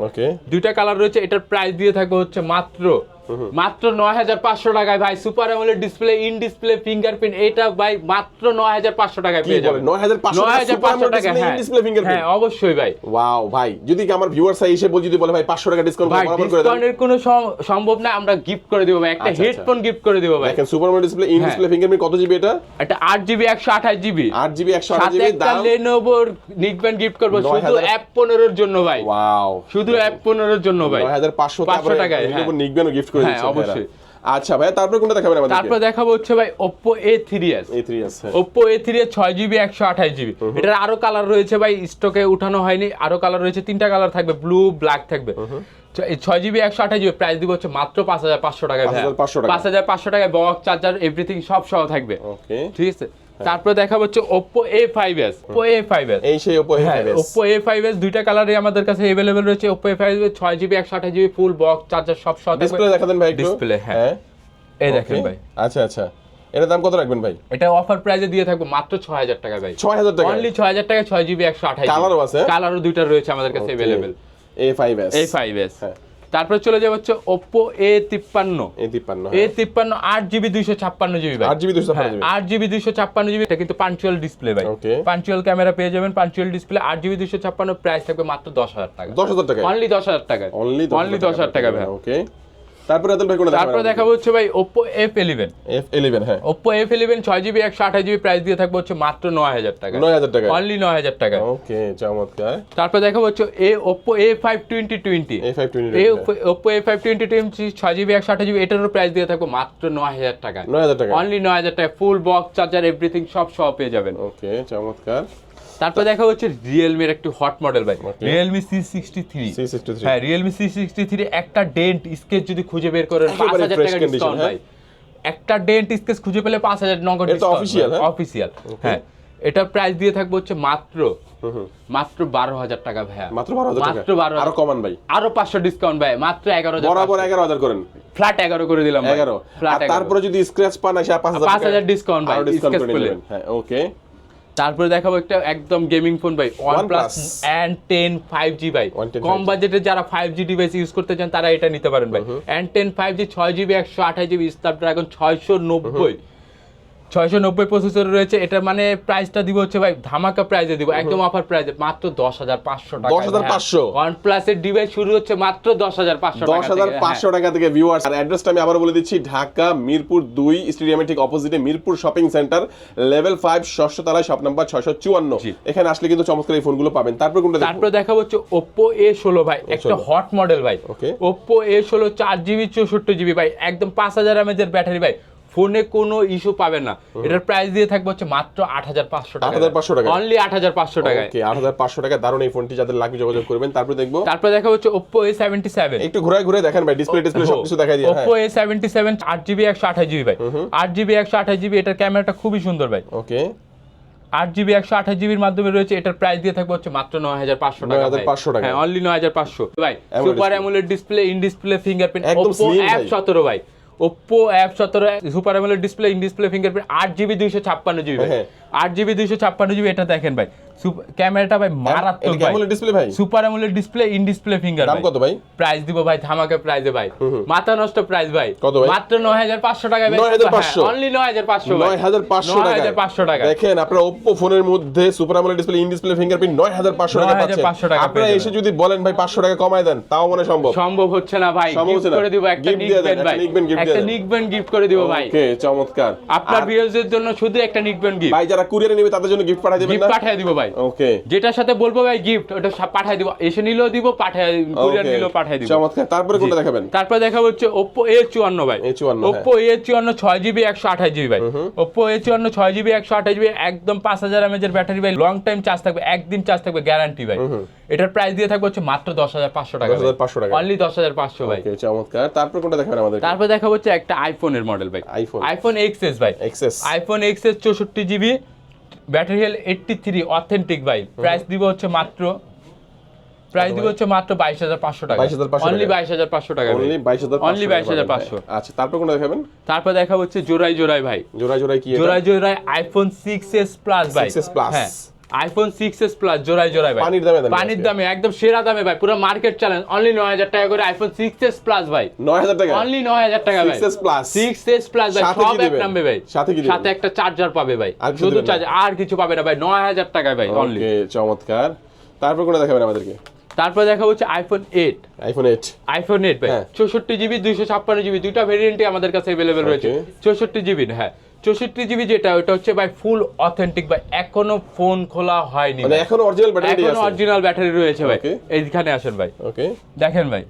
Speaker 1: দুইটা কালার রয়েছে এটার প্রাইস দিয়ে থাকবে হচ্ছে মাত্র মাত্র নয় হাজার পাঁচশো টাকায় ভাই super AMOLED display in display fingerprint এটা ভাই মাত্র নয় হাজার পাঁচশো টাকায় পেয়ে? যাবেন। নয় হাজার পাঁচশো টাকা
Speaker 2: AMOLED
Speaker 1: হ্যাঁ।
Speaker 2: display, in-display
Speaker 1: হ্যাঁ অবশ্যই ভাই।
Speaker 2: ওয়াও ভাই যদি কি আমার ভিউয়ার্স এসে বল যদি বলে ভাই 500 টাকা ডিসকাউন্ট
Speaker 1: ভাই ডিসকাউন্টের কোনো সম্ভব না আমরা গিফট করে দিব ভাই। একটা
Speaker 2: আচ্ছা, আচ্ছা।
Speaker 1: হেডফোন গিফট করে দিব ভাই।
Speaker 2: দেখেন সুপার অ্যামোলেড ডিসপ্লে ইন
Speaker 1: হ্যাঁ।
Speaker 2: ডিসপ্লে ফিঙ্গারপ্রিন্ট কত জিবি এটা?
Speaker 1: একটা আট জিবি একশো আঠাশ জিবি
Speaker 2: 8 জিবি 128
Speaker 1: সাথে
Speaker 2: জিবি দাম?
Speaker 1: লেনোভোর নিকব্যান্ড গিফট করব শুধু অ্যাপ পনেরোর জন্য ভাই।
Speaker 2: ওয়াও
Speaker 1: শুধু অ্যাপ পনেরোর জন্য ভাই।
Speaker 2: 9500
Speaker 1: 500
Speaker 2: তারপরে
Speaker 1: টাকায়,
Speaker 2: এর
Speaker 1: হ্যাঁ।
Speaker 2: উপর গিফট করে
Speaker 1: হ্যাঁ, অবশ্যই।
Speaker 2: আচ্ছা ভাই তারপরে কোনটা দেখাবেন আমাদেরকে?
Speaker 1: তারপর দেখাবো হচ্ছে ভাই ওপ্পো এ থ্রি এস
Speaker 2: এই 3s হ্যাঁ।
Speaker 1: জিবি একশো আঠাশ জিবি এটার আরও কালার রয়েছে ভাই স্টকে উঠানো হয়নি। আরও কালার রয়েছে তিনটা কালার থাকবে ব্লু ব্ল্যাক থাকবে। ছয় জিবি একশো আঠাশ জিবি প্রাইস দিব হচ্ছে মাত্র পাঁচ হাজার পাঁচশো টাকায় পাঁচ হাজার পাঁচশো টাকায়। বক্স চার্জার এভরিথিং সব সহ থাকবে। ঠিক আছে? তারপর দেখাবো হচ্ছে এস ওপ্পো এ ফাইভ
Speaker 2: এই সেই Oppo
Speaker 1: হ্যাঁ
Speaker 2: A5s
Speaker 1: ওপ্পো এ ফাইভ দুইটা কালারে আমাদের কাছে অ্যাভেলেবেল রয়েছে। জিবি একশো আঠাশ জিবি ফুল বক্স চার্জার সব সহ।
Speaker 2: ডিসপ্লে দেখা দেন ভাই একটু?
Speaker 1: ডিসপ্লে হ্যাঁ। এই দেখেন ভাই।
Speaker 2: আচ্ছা আচ্ছা। এটার দাম কত রাখবেন ভাই?
Speaker 1: এটা অফার প্রাইসে দিয়ে থাকব মাত্র ছয় হাজার টাকা ভাই।
Speaker 2: 6000 টাকা।
Speaker 1: অনলি ছয় হাজার টাকা ছয় জিবি একশো আঠাশ
Speaker 2: কালারও আছে?
Speaker 1: কালারও দুইটা রয়েছে আমাদের কাছে অ্যাভেলেবেল
Speaker 2: A5s
Speaker 1: এ ফাইভ এস
Speaker 2: হ্যাঁ।
Speaker 1: তারপরে চলে যাবে হচ্ছে ওপো এ তিপ্পান্ন।
Speaker 2: A53
Speaker 1: এ তিপ্পান্ন আট জিবি দুইশো ছাপ্পান্ন জিবি
Speaker 2: আট জিবি দুইশো
Speaker 1: আট জিবি দুইশো ছাপ্পান্ন জিবি এটা কিন্তু পাঞ্চুয়াল ডিসপ্লে ভাই। পাঞ্চুয়াল ক্যামেরা পেয়ে যাবেন পাঞ্চুয়াল ডিসপ্লে আট জিবি দুইশো ছাপ্পান্ন প্রাইস থাকবে মাত্র দশ হাজার টাকা।
Speaker 2: 10000 টাকা
Speaker 1: অনলি দশ হাজার টাকা
Speaker 2: অনলি
Speaker 1: অনলি দশ হাজার টাকা ভাই।
Speaker 2: ওকে তারপরে আদল ভাই কোনটা
Speaker 1: তারপরে দেখাবো হচ্ছে ভাই এফ ইলেভেন
Speaker 2: F11 হ্যাঁ।
Speaker 1: জিবি একশো আঠাশ জিবি প্রাইস দিয়ে থাকবে হচ্ছে মাত্র নয় হাজার টাকা।
Speaker 2: 9000 টাকা।
Speaker 1: অনলি নয় হাজার টাকা।
Speaker 2: ওকে চমৎকার।
Speaker 1: তারপর দেখাবো হচ্ছে এ টোয়েন্টি টোয়েন্টি
Speaker 2: A520
Speaker 1: এ ছয় জিবি একশো আঠাশ জিবি এটারও প্রাইস দিয়ে থাকব মাত্র নয় হাজার টাকা।
Speaker 2: 9000 টাকা।
Speaker 1: অনলি নয় হাজার টাকা ফুল বক্স চার্জার এভরিথিং সব সহ পেয়ে যাবেন।
Speaker 2: ওকে চমৎকার।
Speaker 1: তারপর দেখা হচ্ছে রিয়েলমির একটু হট মডেল ভাই। রিয়েলমি সি সিক্সটি থ্রি হ্যাঁ রিয়েলমি সি সিক্সটি থ্রি একটা ডেন্ট স্কেচ যদি খুঁজে বের করেন পাঁচ হাজার টাকা ডিসকাউন্ট
Speaker 2: হ্যাঁ?
Speaker 1: ভাই। একটা ডেন্ট স্কেচ খুঁজে পেলে পাঁচ হাজার নগদ
Speaker 2: তো হ্যাঁ?
Speaker 1: অফিসিয়াল হ্যাঁ এটা প্রাইস দিয়ে থাকবে হচ্ছে মাত্র মাত্র বারো হাজার টাকা ভাইয়া।
Speaker 2: মাত্র বারো হাজার
Speaker 1: মাত্র বারো
Speaker 2: আরও কমান ভাই।
Speaker 1: আরও পাঁচশো ডিসকাউন্ট ভাই মাত্র এগারো হাজার
Speaker 2: বরাবর 11000 করেন।
Speaker 1: ফ্ল্যাট এগারো করে দিলাম
Speaker 2: 11
Speaker 1: ফ্ল্যাট
Speaker 2: তারপরে যদি স্ক্র্যাচ পান আসে
Speaker 1: পাঁচ হাজার ভাই,
Speaker 2: ডিসকাউন্ট করে
Speaker 1: পেলে।
Speaker 2: হ্যাঁ ওকে
Speaker 1: তারপরে দেখাবো একটা একদম গেমিং ফোন ভাই one plus
Speaker 2: OnePlus
Speaker 1: and ten five G ভাই। কম বাজেটে যারা ফাইভ জি ডিভাইস ইউজ করতে চান তারা এটা নিতে পারেন ভাই। অ্যান্ড টেন ফাইভ জি ছয় জিবি একশো আঠাশ জিবি স্ন্যাপড্রাগন ছয়শো নব্বই। ছয়শো নব্বই প্রসেসর রয়েছে এটা মানে প্রাইসটা দিব হচ্ছে ভাই ধামাকা প্রাইসে দিব একদম অফার প্রাইসে মাত্র দশ হাজার পাঁচশো টাকা।
Speaker 2: 10,500
Speaker 1: ওয়ান প্লাসের ডিভাইস শুরু হচ্ছে মাত্র দশ হাজার পাঁচশো
Speaker 2: দশ হাজার পাঁচশো টাকা থেকে ভিউয়ার্স আর অ্যাড্রেসটা আমি আবার বলে দিচ্ছি ঢাকা মিরপুর দুই স্টেডিয়ামের ঠিক অপোজিটে Mirpur shopping centre level five ষষ্ঠ তলায় শপ নাম্বার ছয়শো চুয়ান্ন। এখানে আসলে কিন্তু চমৎকার এই ফোনগুলো পাবেন। তারপর কোনটা?
Speaker 1: তারপরে দেখাবো হচ্ছে ওপ্পো এ ষোলো ভাই একটা হট মডেল ভাই. ওপ্পো এ ষোলো চার জিবি চৌষট্টি জিবি ভাই। একদম পাঁচ হাজার এমএজের ব্যাটারি ভাই। ফোনে কোনো ইস্যু পাবে না। এটার প্রাইস দিয়ে থাকবে হচ্ছে মাত্র আট হাজার পাঁচশো টাকা।
Speaker 2: 8,500 টাকা।
Speaker 1: অনলি আট হাজার পাঁচশো
Speaker 2: ওকে আট হাজার পাঁচশো টাকা দারুণ এই ফোনটি যাদের লাগবে যোগাযোগ করবেন তারপর দেখব।
Speaker 1: তারপরে দেখা হচ্ছে ওপ্পো এ সেভেন্টি সেভেন
Speaker 2: একটু ঘুরে ঘুরে দেখেন ভাই ডিসপ্লে ডিসপ্লে সবকিছু দেখাই দিয়ে হ্যাঁ।
Speaker 1: ওপ্পো এ সেভেন্টি সেভেন আট জিবি একশো আঠাশ জিবি ভাই। আট জিবি একশো আঠাশ জিবি এটার ক্যামেরাটা খুবই সুন্দর ভাই।
Speaker 2: ওকে
Speaker 1: আট জিবি একশো আঠাশ জিবির মাধ্যমে রয়েছে এটার প্রাইস দিয়ে থাকবে হচ্ছে মাত্র নয় হাজার পাঁচশো টাকা।
Speaker 2: 9,500 টাকা।
Speaker 1: হ্যাঁ অনলি নয় হাজার পাঁচশো। ভাই super. AMOLED display in display fingerprint F
Speaker 2: ভাই।
Speaker 1: সতেরো ভাই। ওপ্পো অ্যাপ সতেরো super display in display fingerprint আট জিবি দুইশো ছাপ্পান্ন জিবি। আট জিবি দুইশো ছাপ্পান্ন জিবি এটা দেখেন ভাই। ক্যামেরাটা ভাই মারাত্মক ভাই।
Speaker 2: ডিসপ্লে ভাই?
Speaker 1: Super AMOLED display in display finger
Speaker 2: দাম কত ভাই?
Speaker 1: প্রাইস দিব ভাই ধামাকা প্রাইসে ভাই। মাথা নষ্ট প্রাইস ভাই।
Speaker 2: কত ভাই?
Speaker 1: মাত্র নয় হাজার পাঁচশো টাকা
Speaker 2: 9,500
Speaker 1: অনলি নয় হাজার পাঁচশো
Speaker 2: নয় হাজার পাঁচশো
Speaker 1: নয়
Speaker 2: টাকা
Speaker 1: হাজার পাঁচশো টাকা
Speaker 2: দেখেন আপনার ওপ্পো ফোনের মধ্যে super AMOLED display in display fingerprint নয় হাজার পাঁচশো টাকা
Speaker 1: 9,500
Speaker 2: পাচ্ছেন
Speaker 1: টাকা
Speaker 2: আপনারা এসে যদি বলেন ভাই পাঁচশো টাকা কমায় দেন তাও মনে সম্ভব।
Speaker 1: সম্ভব হচ্ছে না ভাই। গিফট। করে দিব একটা নিকবেন ভাই।
Speaker 2: একটা।
Speaker 1: নিকবেন গিফট করে দিব ভাই।
Speaker 2: ওকে চমৎকার।
Speaker 1: আপনার ভিউয়ারদের জন্য শুধু একটা নিকবেন গিফট
Speaker 2: ভাই যারা কুরিয়ারে নেবে তাদের জন্য গিফট পাঠিয়ে দেবেন
Speaker 1: গিফট
Speaker 2: না?
Speaker 1: পাঠিয়ে দিব ভাই।
Speaker 2: ওকে
Speaker 1: যেটার সাথে বলব ভাই গিফট ওটা সা- পাঠিয়ে দিব। এসে নিলেও দিব পাঠিয়ে কুরিয়ার নিলেও পাঠিয়ে দিব।
Speaker 2: চমৎকার। তারপরে কোনটা দেখাবেন?
Speaker 1: তারপর দেখা হচ্ছে এ চুয়ান্ন ভাই।
Speaker 2: A54
Speaker 1: ওপ্পো এ চুয়ান্ন ছয় জিবি একশো আঠাশ জিবি ভাই। জিবি একশো আঠাশ জিবি একদম পাঁচ হাজার এমএজের ব্যাটারি ভাই। লং টাইম চার্জ থাকবে একদিন চার্জ থাকবে গ্যারান্টি ভাই। এটার প্রাইস দিয়ে থাকবে হচ্ছে মাত্র দশ হাজার পাঁচশো টাকা
Speaker 2: 10,500 টাকা।
Speaker 1: অনলি দশ হাজার পাঁচশো ভাই।
Speaker 2: ওকে চমৎকার। তারপর কোনটা দেখাবেন আমাদের
Speaker 1: তারপর দেখা হচ্ছে একটা আইফোনের মডেল ভাই।
Speaker 2: আইফোন
Speaker 1: আইফোন এক্সএস ভাই।
Speaker 2: এক্সেস
Speaker 1: আইফোন চৌষট্টি GB battery health eighty three authentic bike price দিব হচ্ছে মাত্র প্রাইস দিব হচ্ছে মাত্র বাইশ হাজার পাঁচশো টাকা।
Speaker 2: 22,500
Speaker 1: অনলি
Speaker 2: টাকা।
Speaker 1: বাইশ হাজার পাঁচশো টাকা
Speaker 2: অনলি বাইশ হাজার
Speaker 1: অনলি বাইশ হাজার পাঁচশো।
Speaker 2: আচ্ছা তারপর কোনটা দেখাবেন?
Speaker 1: তারপর দেখা হচ্ছে জোড়াই জোড়াই ভাই।
Speaker 2: জোড়াই জোড়াই কি?
Speaker 1: জোড়াই জোড়াই আইফোন সিক্স এস প্লাস ভাই।
Speaker 2: 6s Plus।
Speaker 1: হ্যাঁ। আইফোন সিক্স এস প্লাস জোড়ায় জোড়ায় ভাই।
Speaker 2: পানির দামে
Speaker 1: পানির দামে একদম সেরা দামে ভাই পুরো মার্কেট চ্যালেঞ্জ অনলি নয় হাজার টাকা করে আইফোন সিক্স এস প্লাস ভাই।
Speaker 2: নয় হাজার টাকা?
Speaker 1: অনলি নয় হাজার টাকা ভাই।
Speaker 2: 6s Plus।
Speaker 1: Six S plus ভাই সব এক নামবে ভাই।
Speaker 2: সাথে কি
Speaker 1: সাথে একটা চার্জার পাবে ভাই। শুধু চার্জার আর কিছু পাবে না ভাই নয় হাজার টাকায় ভাই অনলি
Speaker 2: চমৎকার। তারপর কোনটা দেখাবেন আমাদেরকে?
Speaker 1: তারপর দেখা হচ্ছে iPhone eight
Speaker 2: iPhone eight
Speaker 1: iPhone eight ভাই।
Speaker 2: হ্যাঁ।
Speaker 1: চৌষট্টি জিবি দুইশো ছাপ্পান্ন জিবি দুইটা ভেরিয়েন্টই আমাদের কাছে অ্যাভেলেবেল রয়েছে। চৌষট্টি জিবি হ্যাঁ। চৌষট্টি জিবি যেটা ওটা হচ্ছে ভাই ফুল অথেন্টিক ভাই এখনও ফোন খোলা হয়নি
Speaker 2: মানে। এখন অরিজিনাল ব্যাটারি এখনও
Speaker 1: অরিজিনাল ব্যাটারি রয়েছে ভাই. এইখানে আসেন ভাই।
Speaker 2: ওকে
Speaker 1: দেখেন ভাই।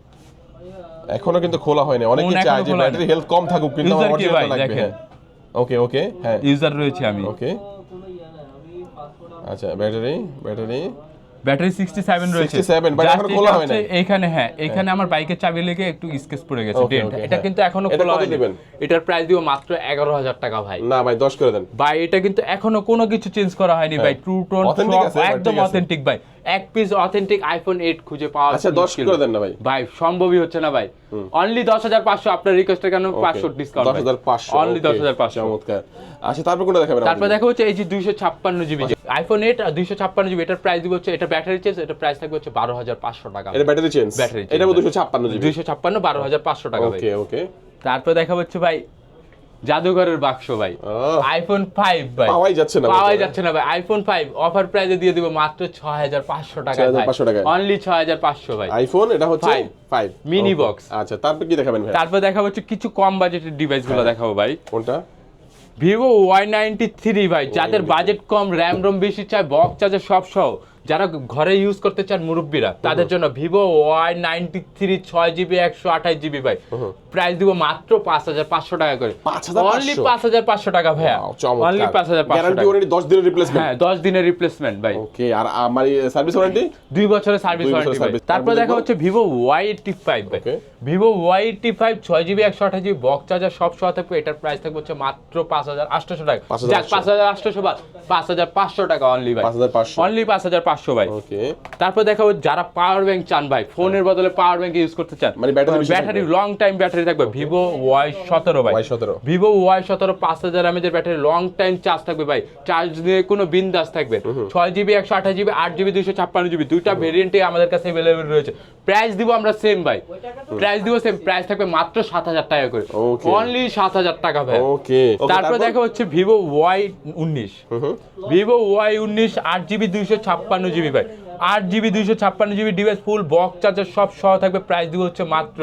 Speaker 2: এখনও কিন্তু খোলা হয়নি। অনেকে চায় যে ব্যাটারি হেলথ কম থাকুক কিন্তু আমার অরিজিনাল লাগবে হ্যাঁ। ওকে ওকে হ্যাঁ।
Speaker 1: ইউজার রয়েছে আমি।
Speaker 2: ওকে আচ্ছা battery battery
Speaker 1: battery sixty seven রয়েছে।
Speaker 2: 67, but এখনও খোলা হয়।
Speaker 1: এইখানে হ্যাঁ এখানে আমার বাইকের চাবি লেগে একটু স্কেচ পড়ে গেছে
Speaker 2: Okay,
Speaker 1: এটা
Speaker 2: হ্যাঁ।
Speaker 1: কিন্তু
Speaker 2: এখনও
Speaker 1: খোলা হয়নি? এটার প্রাইস দিব মাত্র এগারো হাজার টাকা ভাই।
Speaker 2: না ভাই 10 করে দেন।
Speaker 1: ভাই এটা কিন্তু এখনও কোনো কিছু চেঞ্জ করা হয়নি ভাই। ট্রু টোন
Speaker 2: হ্যাঁ।
Speaker 1: একদম অথেন্টিক ভাই। এক পিস অথেন্টিক আইফোন এইট খুঁজে পাওয়া
Speaker 2: আচ্ছা 10
Speaker 1: মুশকিল।
Speaker 2: করে দেন না ভাই।
Speaker 1: ভাই সম্ভবই হচ্ছে না ভাই। অনলি দশ হাজার পাঁচশো আপনার রিকোয়েস্টের কারণে পাঁচশো ডিসকাউন্ট
Speaker 2: দশ হাজার পাঁচশো
Speaker 1: অনলি দশ হাজার পাঁচশো।
Speaker 2: চমৎকার। আচ্ছা তারপর কোনটা দেখাবেন
Speaker 1: তারপর দেখা হচ্ছে এই যে দুইশো ছাপ্পান্ন জিবি। আইফোন এইট আর দুইশো ছাপ্পান্ন জিবি এটার প্রাইস দিব হচ্ছে এটা ব্যাটারি চেঞ্জ এটা প্রাইস থাকবে হচ্ছে বারো হাজার পাঁচশো টাকা।
Speaker 2: এটা ব্যাটারি চেঞ্জ
Speaker 1: change,
Speaker 2: এটা। 256 জিবি।
Speaker 1: দুইশো ছাপ্পান্ন বারো হাজার পাঁচশো টাকা
Speaker 2: ওকে ওকে
Speaker 1: তারপর দেখা হচ্ছে ভাই জাদুঘরের বাক্স ভাই। আইফোন ফাইভ ভাই।
Speaker 2: পাওয়াই যাচ্ছে না
Speaker 1: পাওয়াই যাচ্ছে না ভাই। আইফোন ফাইভ অফার প্রাইসে দিয়ে দিব মাত্র ছয় হাজার পাঁচশো টাকা
Speaker 2: 6,500 টাকায়।
Speaker 1: অনলি ছয় হাজার পাঁচশো ভাই।
Speaker 2: আইফোন এটা হচ্ছে। 5
Speaker 1: Mini box।
Speaker 2: আচ্ছা তারপর কি দেখাবেন ভাই?
Speaker 1: তারপর দেখা হচ্ছে কিছু কম বাজেটের ডিভাইসগুলো দেখাবো ভাই।
Speaker 2: কোনটা?
Speaker 1: ভিভো ওয়াই নাইনটি থ্রি ভাই যাদের বাজেট কম র্যাম রোম বেশি চায় বক্স চার্জার সব সহ যারা ঘরে ইউজ করতে চান মুরব্বীরা তাদের জন্য ভিভো ওয়াই নাইনটি থ্রি ছয় জিবি একশো আঠাশ জিবি ভাই প্রাইস দিব মাত্র পাঁচ হাজার পাঁচশো টাকা করে অনলি পাঁচ হাজার পাঁচশো টাকা ভাইয়া অনলি পাঁচ হাজার পাঁচশো
Speaker 2: গ্যারান্টি 10 দিনের রিপ্লেসমেন্ট
Speaker 1: হ্যাঁ দশ দিনের রিপ্লেসমেন্ট ভাই
Speaker 2: ওকে আর আমার সার্ভিস ওয়ারেন্টি
Speaker 1: দুই বছরের সার্ভিস ওয়ারেন্টি তারপর
Speaker 2: তারপর
Speaker 1: দেখা হচ্ছে ভিভো ওয়াই এইটটি ফাইভ ভাই ভিভো ওয়াই এইটটি ফাইভ ছয় জিবি একশো আঠাশ জিবি বক্স চার্জার সব সহ থাকবে এটার প্রাইস থাকবে হচ্ছে মাত্র পাঁচ হাজার আটশোশো টাকা পাঁচ হাজার আটশোশো পাঁচ হাজার পাঁচশো টাকা অনলি ভাই
Speaker 2: 5500
Speaker 1: অনলি পাঁচ হাজার পাঁচশো ভাই। তারপর দেখা হচ্ছে যারা পাওয়ার ব্যাংক চান ভাই ফোনের বদলে পাওয়ার ব্যাংক ইউজ করতে চান
Speaker 2: মানে
Speaker 1: ব্যাটারি লং টাইম ব্যাটারি থাকবে। ভিভো ওয়াই সতেরো ভাই।
Speaker 2: Y17
Speaker 1: ভিভো ওয়াই সতেরো পাঁচ হাজার এমএজের ব্যাটারি লং টাইম চার্জ থাকবে ভাই। চার্জ দিয়ে কোনো বিন্দাস থাকবে। ছয় জিবি একশো আঠাশ জিবি আট জিবি দুইশো ছাপ্পান্ন জিবি দুইটা ভেরিয়েন্টে আমাদের কাছে অ্যাভেলেবেল রয়েছে। প্রাইস দিব আমরা সেম ভাই। প্রাইস দিব সেম প্রাইস থাকবে মাত্র সাত হাজার টাকা করে। অনলি সাত হাজার টাকা ভাই।
Speaker 2: ওকে
Speaker 1: তারপর দেখা হচ্ছে ভিভো ওয়াই উনিশ। ভিভো ওয়াই উনিশ আট জিবি দুইশো ছাপ্পান্ন জিবি ভাই। আট জিবি দুইশো ছাপ্পান্ন GB device full box charger সব সহ থাকবে। প্রাইস দিব হচ্ছে মাত্র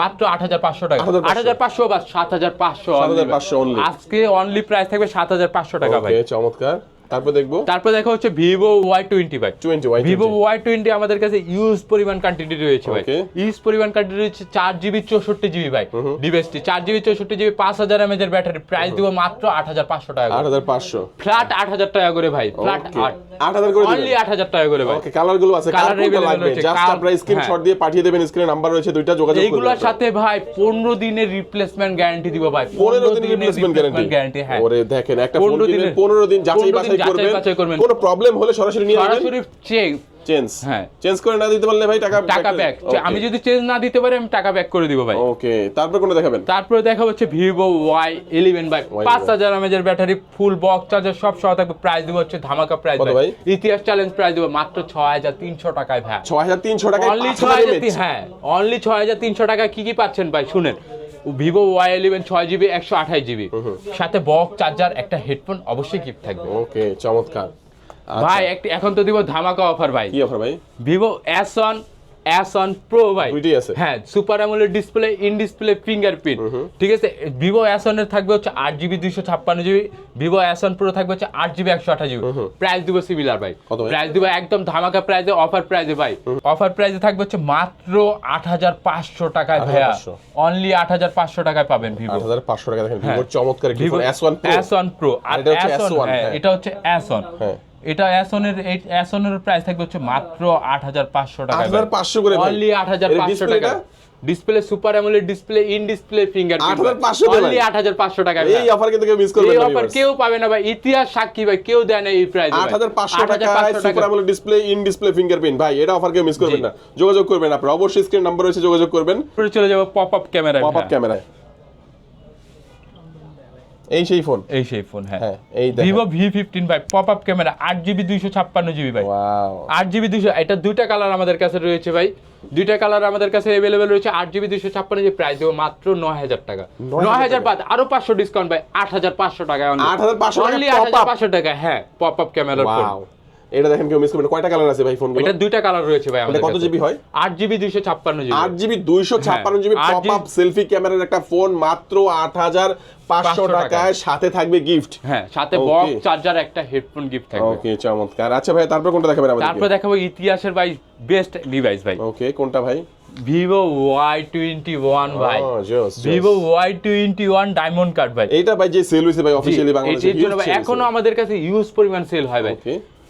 Speaker 1: মাত্র আট হাজার পাঁচশো টাকা। আট হাজার পাঁচশো। বা সাত হাজার পাঁচশো
Speaker 2: 7,500 only।
Speaker 1: আজকে অনলি প্রাইস থাকবে সাত হাজার পাঁচশো টাকা ভাই।
Speaker 2: চমৎকার। তারপর দেখব?
Speaker 1: তারপর দেখা হচ্ছে ভিভো ওয়াই টোয়েন্টি ভাই।
Speaker 2: 20 Y20
Speaker 1: ভিভো ওয়াই টোয়েন্টি আমাদের কাছে ইউজ পরিমাণ কোয়ান্টিটি রয়েছে ভাই। ইউজ পরিমাণ কোয়ান্টিটি রয়েছে চার জিবি চৌষট্টি জিবি ভাই। ডিভাইসটি চার জিবি চৌষট্টি জিবি পাঁচ হাজার এমএজ এর ব্যাটারি প্রাইস দিব মাত্র আট হাজার পাঁচশো টাকা
Speaker 2: আট হাজার পাঁচশো।
Speaker 1: ফ্ল্যাট আট হাজার টাকা করে ভাই। ফ্ল্যাট আট।
Speaker 2: আট হাজার করে
Speaker 1: অনলি আট হাজার টাকা করে ভাই।
Speaker 2: ওকে কালারগুলো আছে। কালার লাগবে। জাস্ট আপনারা স্ক্রিনশট
Speaker 1: হ্যাঁ।
Speaker 2: দিয়ে পাঠিয়ে দেবেন। স্ক্রিনে নাম্বার রয়েছে দুইটা যোগাযোগ
Speaker 1: এইগুলোর সাথে ভাই পনেরো দিনের রিপ্লেসমেন্ট গ্যারান্টি দিব ভাই।
Speaker 2: 15 দিনের রিপ্লেসমেন্ট গ্যারান্টি
Speaker 1: গ্যারান্টি হ্যাঁ।
Speaker 2: ওরে দেখেন একটা ফোন কিনে 15 দিন যাচাই বাছাই
Speaker 1: যাচাই
Speaker 2: করবেন কোনো প্রবলেম হলে সরাসরি নিয়ে
Speaker 1: সরাসরি চেক
Speaker 2: চেঞ্জ
Speaker 1: হ্যাঁ।
Speaker 2: চেঞ্জ করে না দিতে পারলে ভাই টাকা
Speaker 1: টাকা ব্যাক আমি যদি চেঞ্জ না দিতে পারি আমি টাকা ব্যাক করে দিব ভাই।
Speaker 2: ওকে তারপর কোনটা দেখাবেন?
Speaker 1: তারপরে দেখা হচ্ছে ভিভো ওয়াই ইলেভেন
Speaker 2: Y11
Speaker 1: পাঁচ হাজার এমএজের ব্যাটারি ফুল বক্স চার্জার সব সহ থাকবে। প্রাইস দিব হচ্ছে ধামাকা প্রাইস ভাই।
Speaker 2: ভাই?
Speaker 1: ইতিহাস চ্যালেঞ্জ প্রাইস দিব মাত্র ছয় হাজার তিনশো টাকায় ভাই।
Speaker 2: 6300 টাকায়
Speaker 1: অনলি
Speaker 2: 5000
Speaker 1: ছয় হাজার হ্যাঁ। অনলি ছয় হাজার তিনশো টাকা কি কি পাচ্ছেন ভাই? শুনেন। ভিভো ওয়াই ইলেভেন ছয় জিবি একশো আঠাশ জিবি। সাথে বক্স চার্জার একটা হেডফোন অবশ্যই গিফট থাকবে।
Speaker 2: ওকে চমৎকার। আচ্ছা,
Speaker 1: ভাই একটি এখন তো দিব ধামাকা অফার ভাই।
Speaker 2: কি অফার ভাই?
Speaker 1: Vivo S one S one pro ভাই।
Speaker 2: দুইটাই আছে।
Speaker 1: হ্যাঁ super AMOLED display in display fingerprint ঠিক আছে? ভিভো এস এর থাকবে হচ্ছে আট জিবি দুইশো ছাপ্পান্ন GB Vivo S one pro থাকবে হচ্ছে আট জিবি একশো আঠাশ জিবি প্রাইস দিব সিমিলার ভাই? প্রাইস দিব একদম ধামাকা প্রাইসে অফার প্রাইসে ভাই। অফার প্রাইসে থাকবে হচ্ছে মাত্র আট হাজার পাঁচশো টাকায় ভাইয়া। অনলি আট হাজার পাঁচশো টাকায় পাবেন ভিভো
Speaker 2: 8500 টাকা দেখেন।
Speaker 1: হ্যাঁ।
Speaker 2: ভিভোর চমৎকার
Speaker 1: Vivo
Speaker 2: S1 Pro
Speaker 1: S one pro আর
Speaker 2: এটা হচ্ছে
Speaker 1: এস
Speaker 2: S1
Speaker 1: হ্যাঁ
Speaker 2: হ্যাঁ।
Speaker 1: এটা হচ্ছে এস ওয়ান
Speaker 2: হ্যাঁ।
Speaker 1: এটা এস এর প্রাইস থাকবে হচ্ছে মাত্র আট হাজার পাঁচশো টাকা
Speaker 2: 8,500 করে
Speaker 1: অনলি আট হাজার
Speaker 2: এর
Speaker 1: পাঁচশো
Speaker 2: display
Speaker 1: টাকা। Display super AMOLED display in display finger
Speaker 2: 8,500 টাকা
Speaker 1: অনলি টাকা
Speaker 2: এই অফার কিন্তু কেউ মিস করবেন
Speaker 1: এই
Speaker 2: না
Speaker 1: অফার কেউ পাবে না ভাই। ইতিহাস সাক্ষী ভাই কেউ দেয় না এই প্রাইস
Speaker 2: 8500 টাকায় super AMOLED display in display fingerprint ভাই এটা অফার কেউ মিস করবেন না। যোগাযোগ করবেন আপনারা। অবশ্যই স্ক্রিন নাম্বার রয়েছে যোগাযোগ করবেন।
Speaker 1: চলে যাব pop up camera
Speaker 2: pop up ক্যামেরায় এই সেই ফোন
Speaker 1: এই সেই ফোন হ্যাঁ।
Speaker 2: হ্যাঁ এই
Speaker 1: ভিভো ভি ফিফটিন ভাই পপ আপ ক্যামেরা আট জিবি দুইশো ছাপ্পান্ন জিবি ভাই। আট জিবি দুইশো এটা দুইটা কালার আমাদের কাছে রয়েছে ভাই। দুইটা কালার আমাদের কাছে অ্যাভেলেবেল রয়েছে আট জিবি দুইশো ছাপ্পান্ন জিবি প্রাইস দেবো মাত্র নয় হাজার টাকা।
Speaker 2: 9,000
Speaker 1: নয় হাজার বাদ আরও পাঁচশো ডিসকাউন্ট ভাই আট হাজার পাঁচশো টাকা
Speaker 2: 8,500 টাকা
Speaker 1: অনলি আট হাজার পাঁচশো টাকা হ্যাঁ পপ আপ ক্যামেরার ফোন
Speaker 2: এটা দেখেন কেউ মিস করবেন কয়টা কালার আছে ভাই ফোনগুলো
Speaker 1: এটা দুইটা কালার রয়েছে ভাই আমাদের
Speaker 2: কত জিবি হয়?
Speaker 1: আট জিবি দুইশো ছাপ্পান্ন জিবি
Speaker 2: আট জিবি দুইশো ছাপ্পান্ন জিবি পপ আপ সেলফি ক্যামেরার একটা ফোন মাত্র আট হাজার পাঁচশো
Speaker 1: 500
Speaker 2: টাকায় সাথে থাকবে গিফট
Speaker 1: হ্যাঁ সাথে. বক্স চার্জার একটা হেডফোন গিফট থাকবে।
Speaker 2: ওকে চমৎকার। আচ্ছা ভাই তারপর কোনটা দেখাবেন
Speaker 1: তারপর
Speaker 2: আমাদের
Speaker 1: দেখাবো ইতিহাসের ভাই বেস্ট ডিভাইস ভাই।
Speaker 2: ওকে কোনটা ভাই?
Speaker 1: ভিভো ওয়াই টোয়েন্টি ওয়ান ভাই। Vivo Y twenty one diamond card ভাই।
Speaker 2: এটা ভাই যে সেল হয়েছে ভাই অফিশিয়ালি
Speaker 1: জি,
Speaker 2: বাংলাদেশে।
Speaker 1: এখনও আমাদের কাছে ইউজ পরিমাণ সেল হয় ভাই।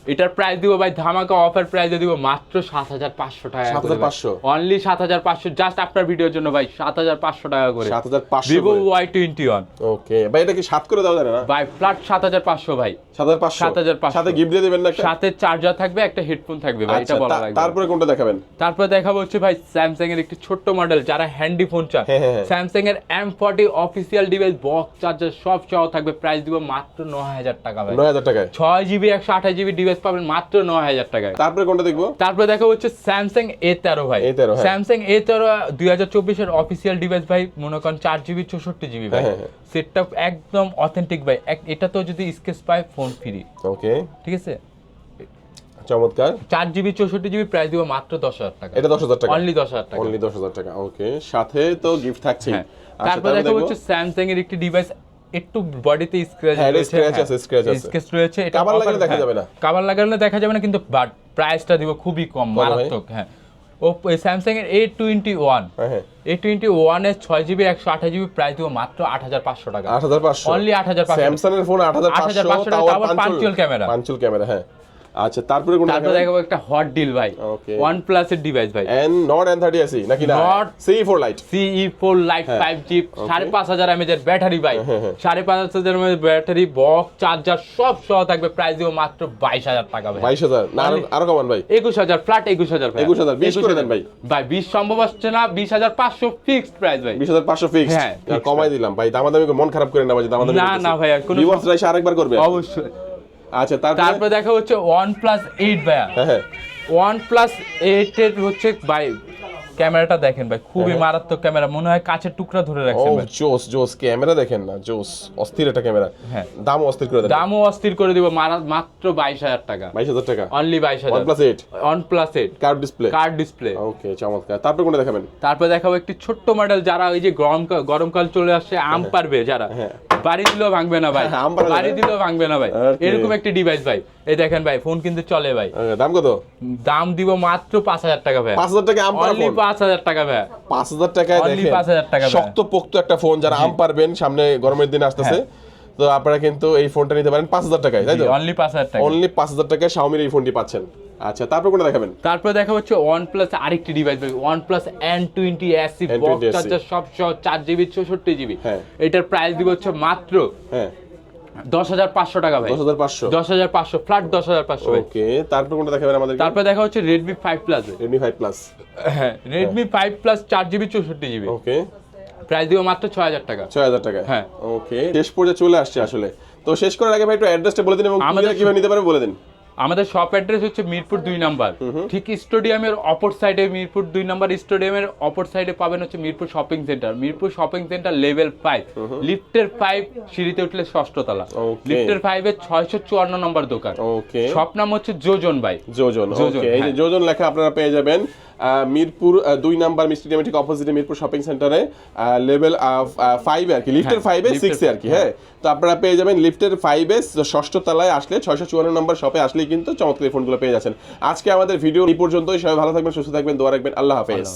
Speaker 1: এটার প্রাইস দিব ভাই ধামাকা অফার প্রাইসে দিব মাত্র সাত হাজার পাঁচশো টাকা
Speaker 2: 7,500
Speaker 1: অনলি সাত হাজার পাঁচশো? জাস্ট আপনার ভিডিওর জন্য ভাই সাত হাজার পাঁচশো টাকা করে।
Speaker 2: সাত হাজার পাঁচশো
Speaker 1: Vivo Y twenty one
Speaker 2: okay ভাই এটা কি সাত করে দেওয়া যাবে না?
Speaker 1: ভাই ফ্ল্যাট সাত হাজার পাঁচশো ভাই।
Speaker 2: সাত হাজার পাঁচশো?
Speaker 1: 7,500
Speaker 2: সাথে গিফট দিয়ে দেবেন না
Speaker 1: সাথে চার্জার থাকবে একটা হেডফোন থাকবে ভাই
Speaker 2: আচ্ছা
Speaker 1: এটা বলা লাগবে
Speaker 2: তারপরে কোনটা দেখাবেন?
Speaker 1: তারপর দেখাবো হচ্ছে ভাই স্যামসাং এর একটি ছোট্ট মডেল যারা হ্যান্ডি ফোন চান। স্যামসাং এর M forty official device box charger সব সহ থাকবে। প্রাইস দিব মাত্র নয় হাজার টাকা ভাই।
Speaker 2: নয় হাজার টাকায়?
Speaker 1: ছয় জিবি একশো আঠাশ জিবি ডিভাইস পাবেন মাত্র নয় হাজার টাকায়।
Speaker 2: তারপরে কোনটা দেখব?
Speaker 1: তারপরে দেখা হচ্ছে স্যামসাং এ তেরো ভাই।
Speaker 2: A13 হ্যাঁ।
Speaker 1: স্যামসাং এ তেরো দুই হাজার চব্বিশের অফিসিয়াল ডিভাইস ভাই মনে করেন চার জিবি চৌষট্টি জিবি ভাই।
Speaker 2: হ্যাঁ, হ্যাঁ,
Speaker 1: সেটটা একদম অথেন্টিক ভাই। এটা তো যদি স্কেচ পায় ফোন ফ্রি
Speaker 2: ওকে
Speaker 1: ঠিক আছে?
Speaker 2: চমৎকার।
Speaker 1: চার জিবি চৌষট্টি জিবি প্রাইস দিব মাত্র দশ হাজার টাকা।
Speaker 2: এটা দশ হাজার টাকা।
Speaker 1: অনলি দশ হাজার টাকা।
Speaker 2: অনলি দশ হাজার টাকা। ওকে সাথে তো গিফট থাকছেই।
Speaker 1: হ্যাঁ।
Speaker 2: আচ্ছা,
Speaker 1: তারপর দেখা? হচ্ছে স্যামসাং এর একটি ডিভাইস একটু বডিতে স্ক্র্যাচ
Speaker 2: হ্যাঁ,
Speaker 1: রয়েছে
Speaker 2: আছে, স্ক্র্যাচ আছে।
Speaker 1: স্ক্র্যাচ রয়েছে এটা কভার
Speaker 2: লাগালে দেখা
Speaker 1: হ্যাঁ,
Speaker 2: যাবে না।
Speaker 1: কভার লাগালে দেখা যাবে না কিন্তু বাট প্রাইসটা দিব খুবই কম
Speaker 2: ভাই?
Speaker 1: মারাত্মক হ্যাঁ ও স্যামসাং এর এ টোয়েন্টি ওয়ান
Speaker 2: হ্যাঁ হ্যাঁ
Speaker 1: এ টোয়েন্টি ওয়ানের ছয় জিবি একশো আঠাশ জিবি প্রাইস দিব মাত্র আট হাজার পাঁচশো টাকা
Speaker 2: আট হাজার পাঁচশো
Speaker 1: Only 8,500
Speaker 2: স্যামসাং এর ফোন আট হাজার পাঁচশো
Speaker 1: 8,500
Speaker 2: তাও
Speaker 1: আবার পাঞ্চুয়াল ক্যামেরা।
Speaker 2: পাঞ্চুয়াল ক্যামেরা হ্যাঁ আচ্ছা তারপরে কোনটা
Speaker 1: তারপর দেখাবো একটা হট ডিল ভাই। প্লাস এর ডিভাইস ভাই।
Speaker 2: এন থার্টি আসি নাকি না? C four lite
Speaker 1: CE four lite
Speaker 2: হ্যাঁ,
Speaker 1: ফাইভ জি সাড়ে পাঁচ হাজার এমএজ এর ব্যাটারি ভাই।
Speaker 2: হ্যাঁ, হ্যাঁ।
Speaker 1: সাড়ে পাঁচ হাজার এমএজ ব্যাটারি বক্স চার্জার সব সহ থাকবে। প্রাইস দিব মাত্র বাইশ হাজার টাকা ভাই।
Speaker 2: বাইশ হাজার। না আরো- আরও কমান ভাই।
Speaker 1: একুশ হাজার ফ্ল্যাট একুশ হাজার ভাই।
Speaker 2: 21,000 20 করে দেন ভাই।
Speaker 1: ভাই বিশ সম্ভব হচ্ছে না বিশ হাজার পাঁচশো ফিক্সড প্রাইস ভাই।
Speaker 2: বিশ হাজার পাঁচশো ফিক্স
Speaker 1: হ্যাঁ,
Speaker 2: কমাই দিলাম। ভাই দামাদামি মন খারাপ করে না ভাই দামাদামি
Speaker 1: না, না ভাইয়া, কোনো
Speaker 2: ভিউয়ার্সরা এসে আরেকবার করবে।
Speaker 1: অবশ্যই।
Speaker 2: আচ্ছা তারপরে?
Speaker 1: তারপরে দেখা হচ্ছে ওয়ান প্লাস এইট ভাইয়া ওয়ান প্লাস এইটের হচ্ছে ভাই ক্যামেরাটা দেখেন ভাই খুবই
Speaker 2: হ্যাঁ।
Speaker 1: মারাত্মক ক্যামেরা মনে হয় কাছের টুকরা ধরে
Speaker 2: ও
Speaker 1: রাখছেন ভাই।
Speaker 2: জোস জোস ক্যামেরা দেখেন না জোস অস্থির একটা ক্যামেরা।
Speaker 1: হ্যাঁ।
Speaker 2: দাম অস্থির করে দেন।
Speaker 1: দামও অস্থির করে দিব মাত্র বাইশ হাজার টাকা।
Speaker 2: বাইশ হাজার টাকা।
Speaker 1: অনলি বাইশ হাজার।
Speaker 2: One plus eight
Speaker 1: one plus eight
Speaker 2: card display
Speaker 1: card display
Speaker 2: okay চমৎকার। তারপরে কোনটা দেখাবেন?
Speaker 1: তারপর দেখাবো একটি ছোট্ট মডেল যারা ওই যে গরম গরমকাল চলে আসছে আম পারবে যারা।
Speaker 2: হ্যাঁ।
Speaker 1: বাড়ি দিলেও ভাঙবে না ভাই।
Speaker 2: হ্যাঁ।
Speaker 1: বাড়ি দিলেও ভাঙবে না ভাই। এরকম একটি ডিভাইস ভাই। এই দেখেন ভাই ফোন কিন্তু চলে ভাই।
Speaker 2: দাম কত?
Speaker 1: দাম দিব মাত্র পাঁচ হাজার টাকা ভাই।
Speaker 2: পাঁচ হাজার টাকা আম
Speaker 1: পাঁচ হাজার টাকা ভাই।
Speaker 2: পাঁচ হাজার টাকায় দেখেন।
Speaker 1: 5,000 টাকা
Speaker 2: শক্ত পোক্ত একটা ফোন যারা আম পারবেন সামনে গরমের দিন আসতেছে। তো আপনারা কিন্তু এই ফোনটা নিতে পারেন পাঁচ হাজার টাকায় তাই তো?
Speaker 1: অনলি পাঁচ হাজার টাকা
Speaker 2: অনলি পাঁচ হাজার টাকায় শাওমির এই ফোনটি পাচ্ছেন। আচ্ছা তারপর কোনটা দেখাবেন?
Speaker 1: তারপর দেখা হচ্ছে ওয়ান প্লাস আরেকটি ডিভাইস ভাই। One plus N twenty SE
Speaker 2: N20
Speaker 1: box charger সব সহ চার জিবি চৌষট্টি জিবি
Speaker 2: হ্যাঁ।
Speaker 1: এটার প্রাইস দিব হচ্ছে মাত্র
Speaker 2: হ্যাঁ।
Speaker 1: দশ হাজার পাঁচশো টাকা ভাই।
Speaker 2: দশ হাজার পাঁচশো?
Speaker 1: দশ হাজার পাঁচশো ফ্ল্যাট দশ হাজার পাঁচশো
Speaker 2: ওকে তারপর কোনটা দেখাবেন আমাদের
Speaker 1: তারপর দেখা হচ্ছে Redmi five plus
Speaker 2: Redmi five plus
Speaker 1: হ্যাঁ রেডমি ফাইভ প্লাস চার জিবি চৌষট্টি জিবি
Speaker 2: ওকে।
Speaker 1: প্রাইস দিব মাত্র ছয় হাজার টাকা।
Speaker 2: ছয় হাজার টাকা
Speaker 1: হ্যাঁ।
Speaker 2: ওকে শেষ পর্যায়ে চলে আসছে আসলে। তো শেষ করার আগে ভাই একটু অ্যাড্রেসটা বলে দিন এবং
Speaker 1: আমাদের-
Speaker 2: আমাদের কীভাবে নিতে পারবে বলে দিন।
Speaker 1: আমাদের শপ অ্যাড্রেস হচ্ছে মিরপুর দুই নাম্বার। ঠিক স্টেডিয়ামের অপর সাইডে মিরপুর দুই নাম্বার স্টেডিয়ামের অপর সাইডে পাবেন হচ্ছে Mirpur shopping centre Mirpur shopping centre level five লিফটের ফাইভ সিঁড়িতে উঠলে ষষ্ঠ তলা। লিফটের ফাইভ এর ছয়শো চুয়ান্ন নম্বর দোকান।
Speaker 2: ওকে
Speaker 1: শপ নাম হচ্ছে যোজন ভাই।
Speaker 2: যোজন
Speaker 1: যোজন।
Speaker 2: যোজন লেখা আপনারা পেয়ে যাবেন। মিরপুর দুই নাম্বার স্টেডিয়ামের ঠিক অপোজিটে মিরপুর শপিং সেন্টারে লেভেল ফাইভ আর কি লিফটের ফাইভে সিক্সে আর কি হ্যাঁ। তো আপনারা পেয়ে যাবেন লিফটের ফাইভে ষষ্ঠ তলায় আসলে ছয়শো চুয়ান্ন নম্বর শপে আসলেই কিন্তু চমৎকার ফোনগুলো পেয়ে যাচ্ছেন। আজকে আমাদের ভিডিও এই পর্যন্তই সবাই ভালো থাকবেন সুস্থ থাকবেন দোয়া রাখবেন আল্লাহ হাফেজ।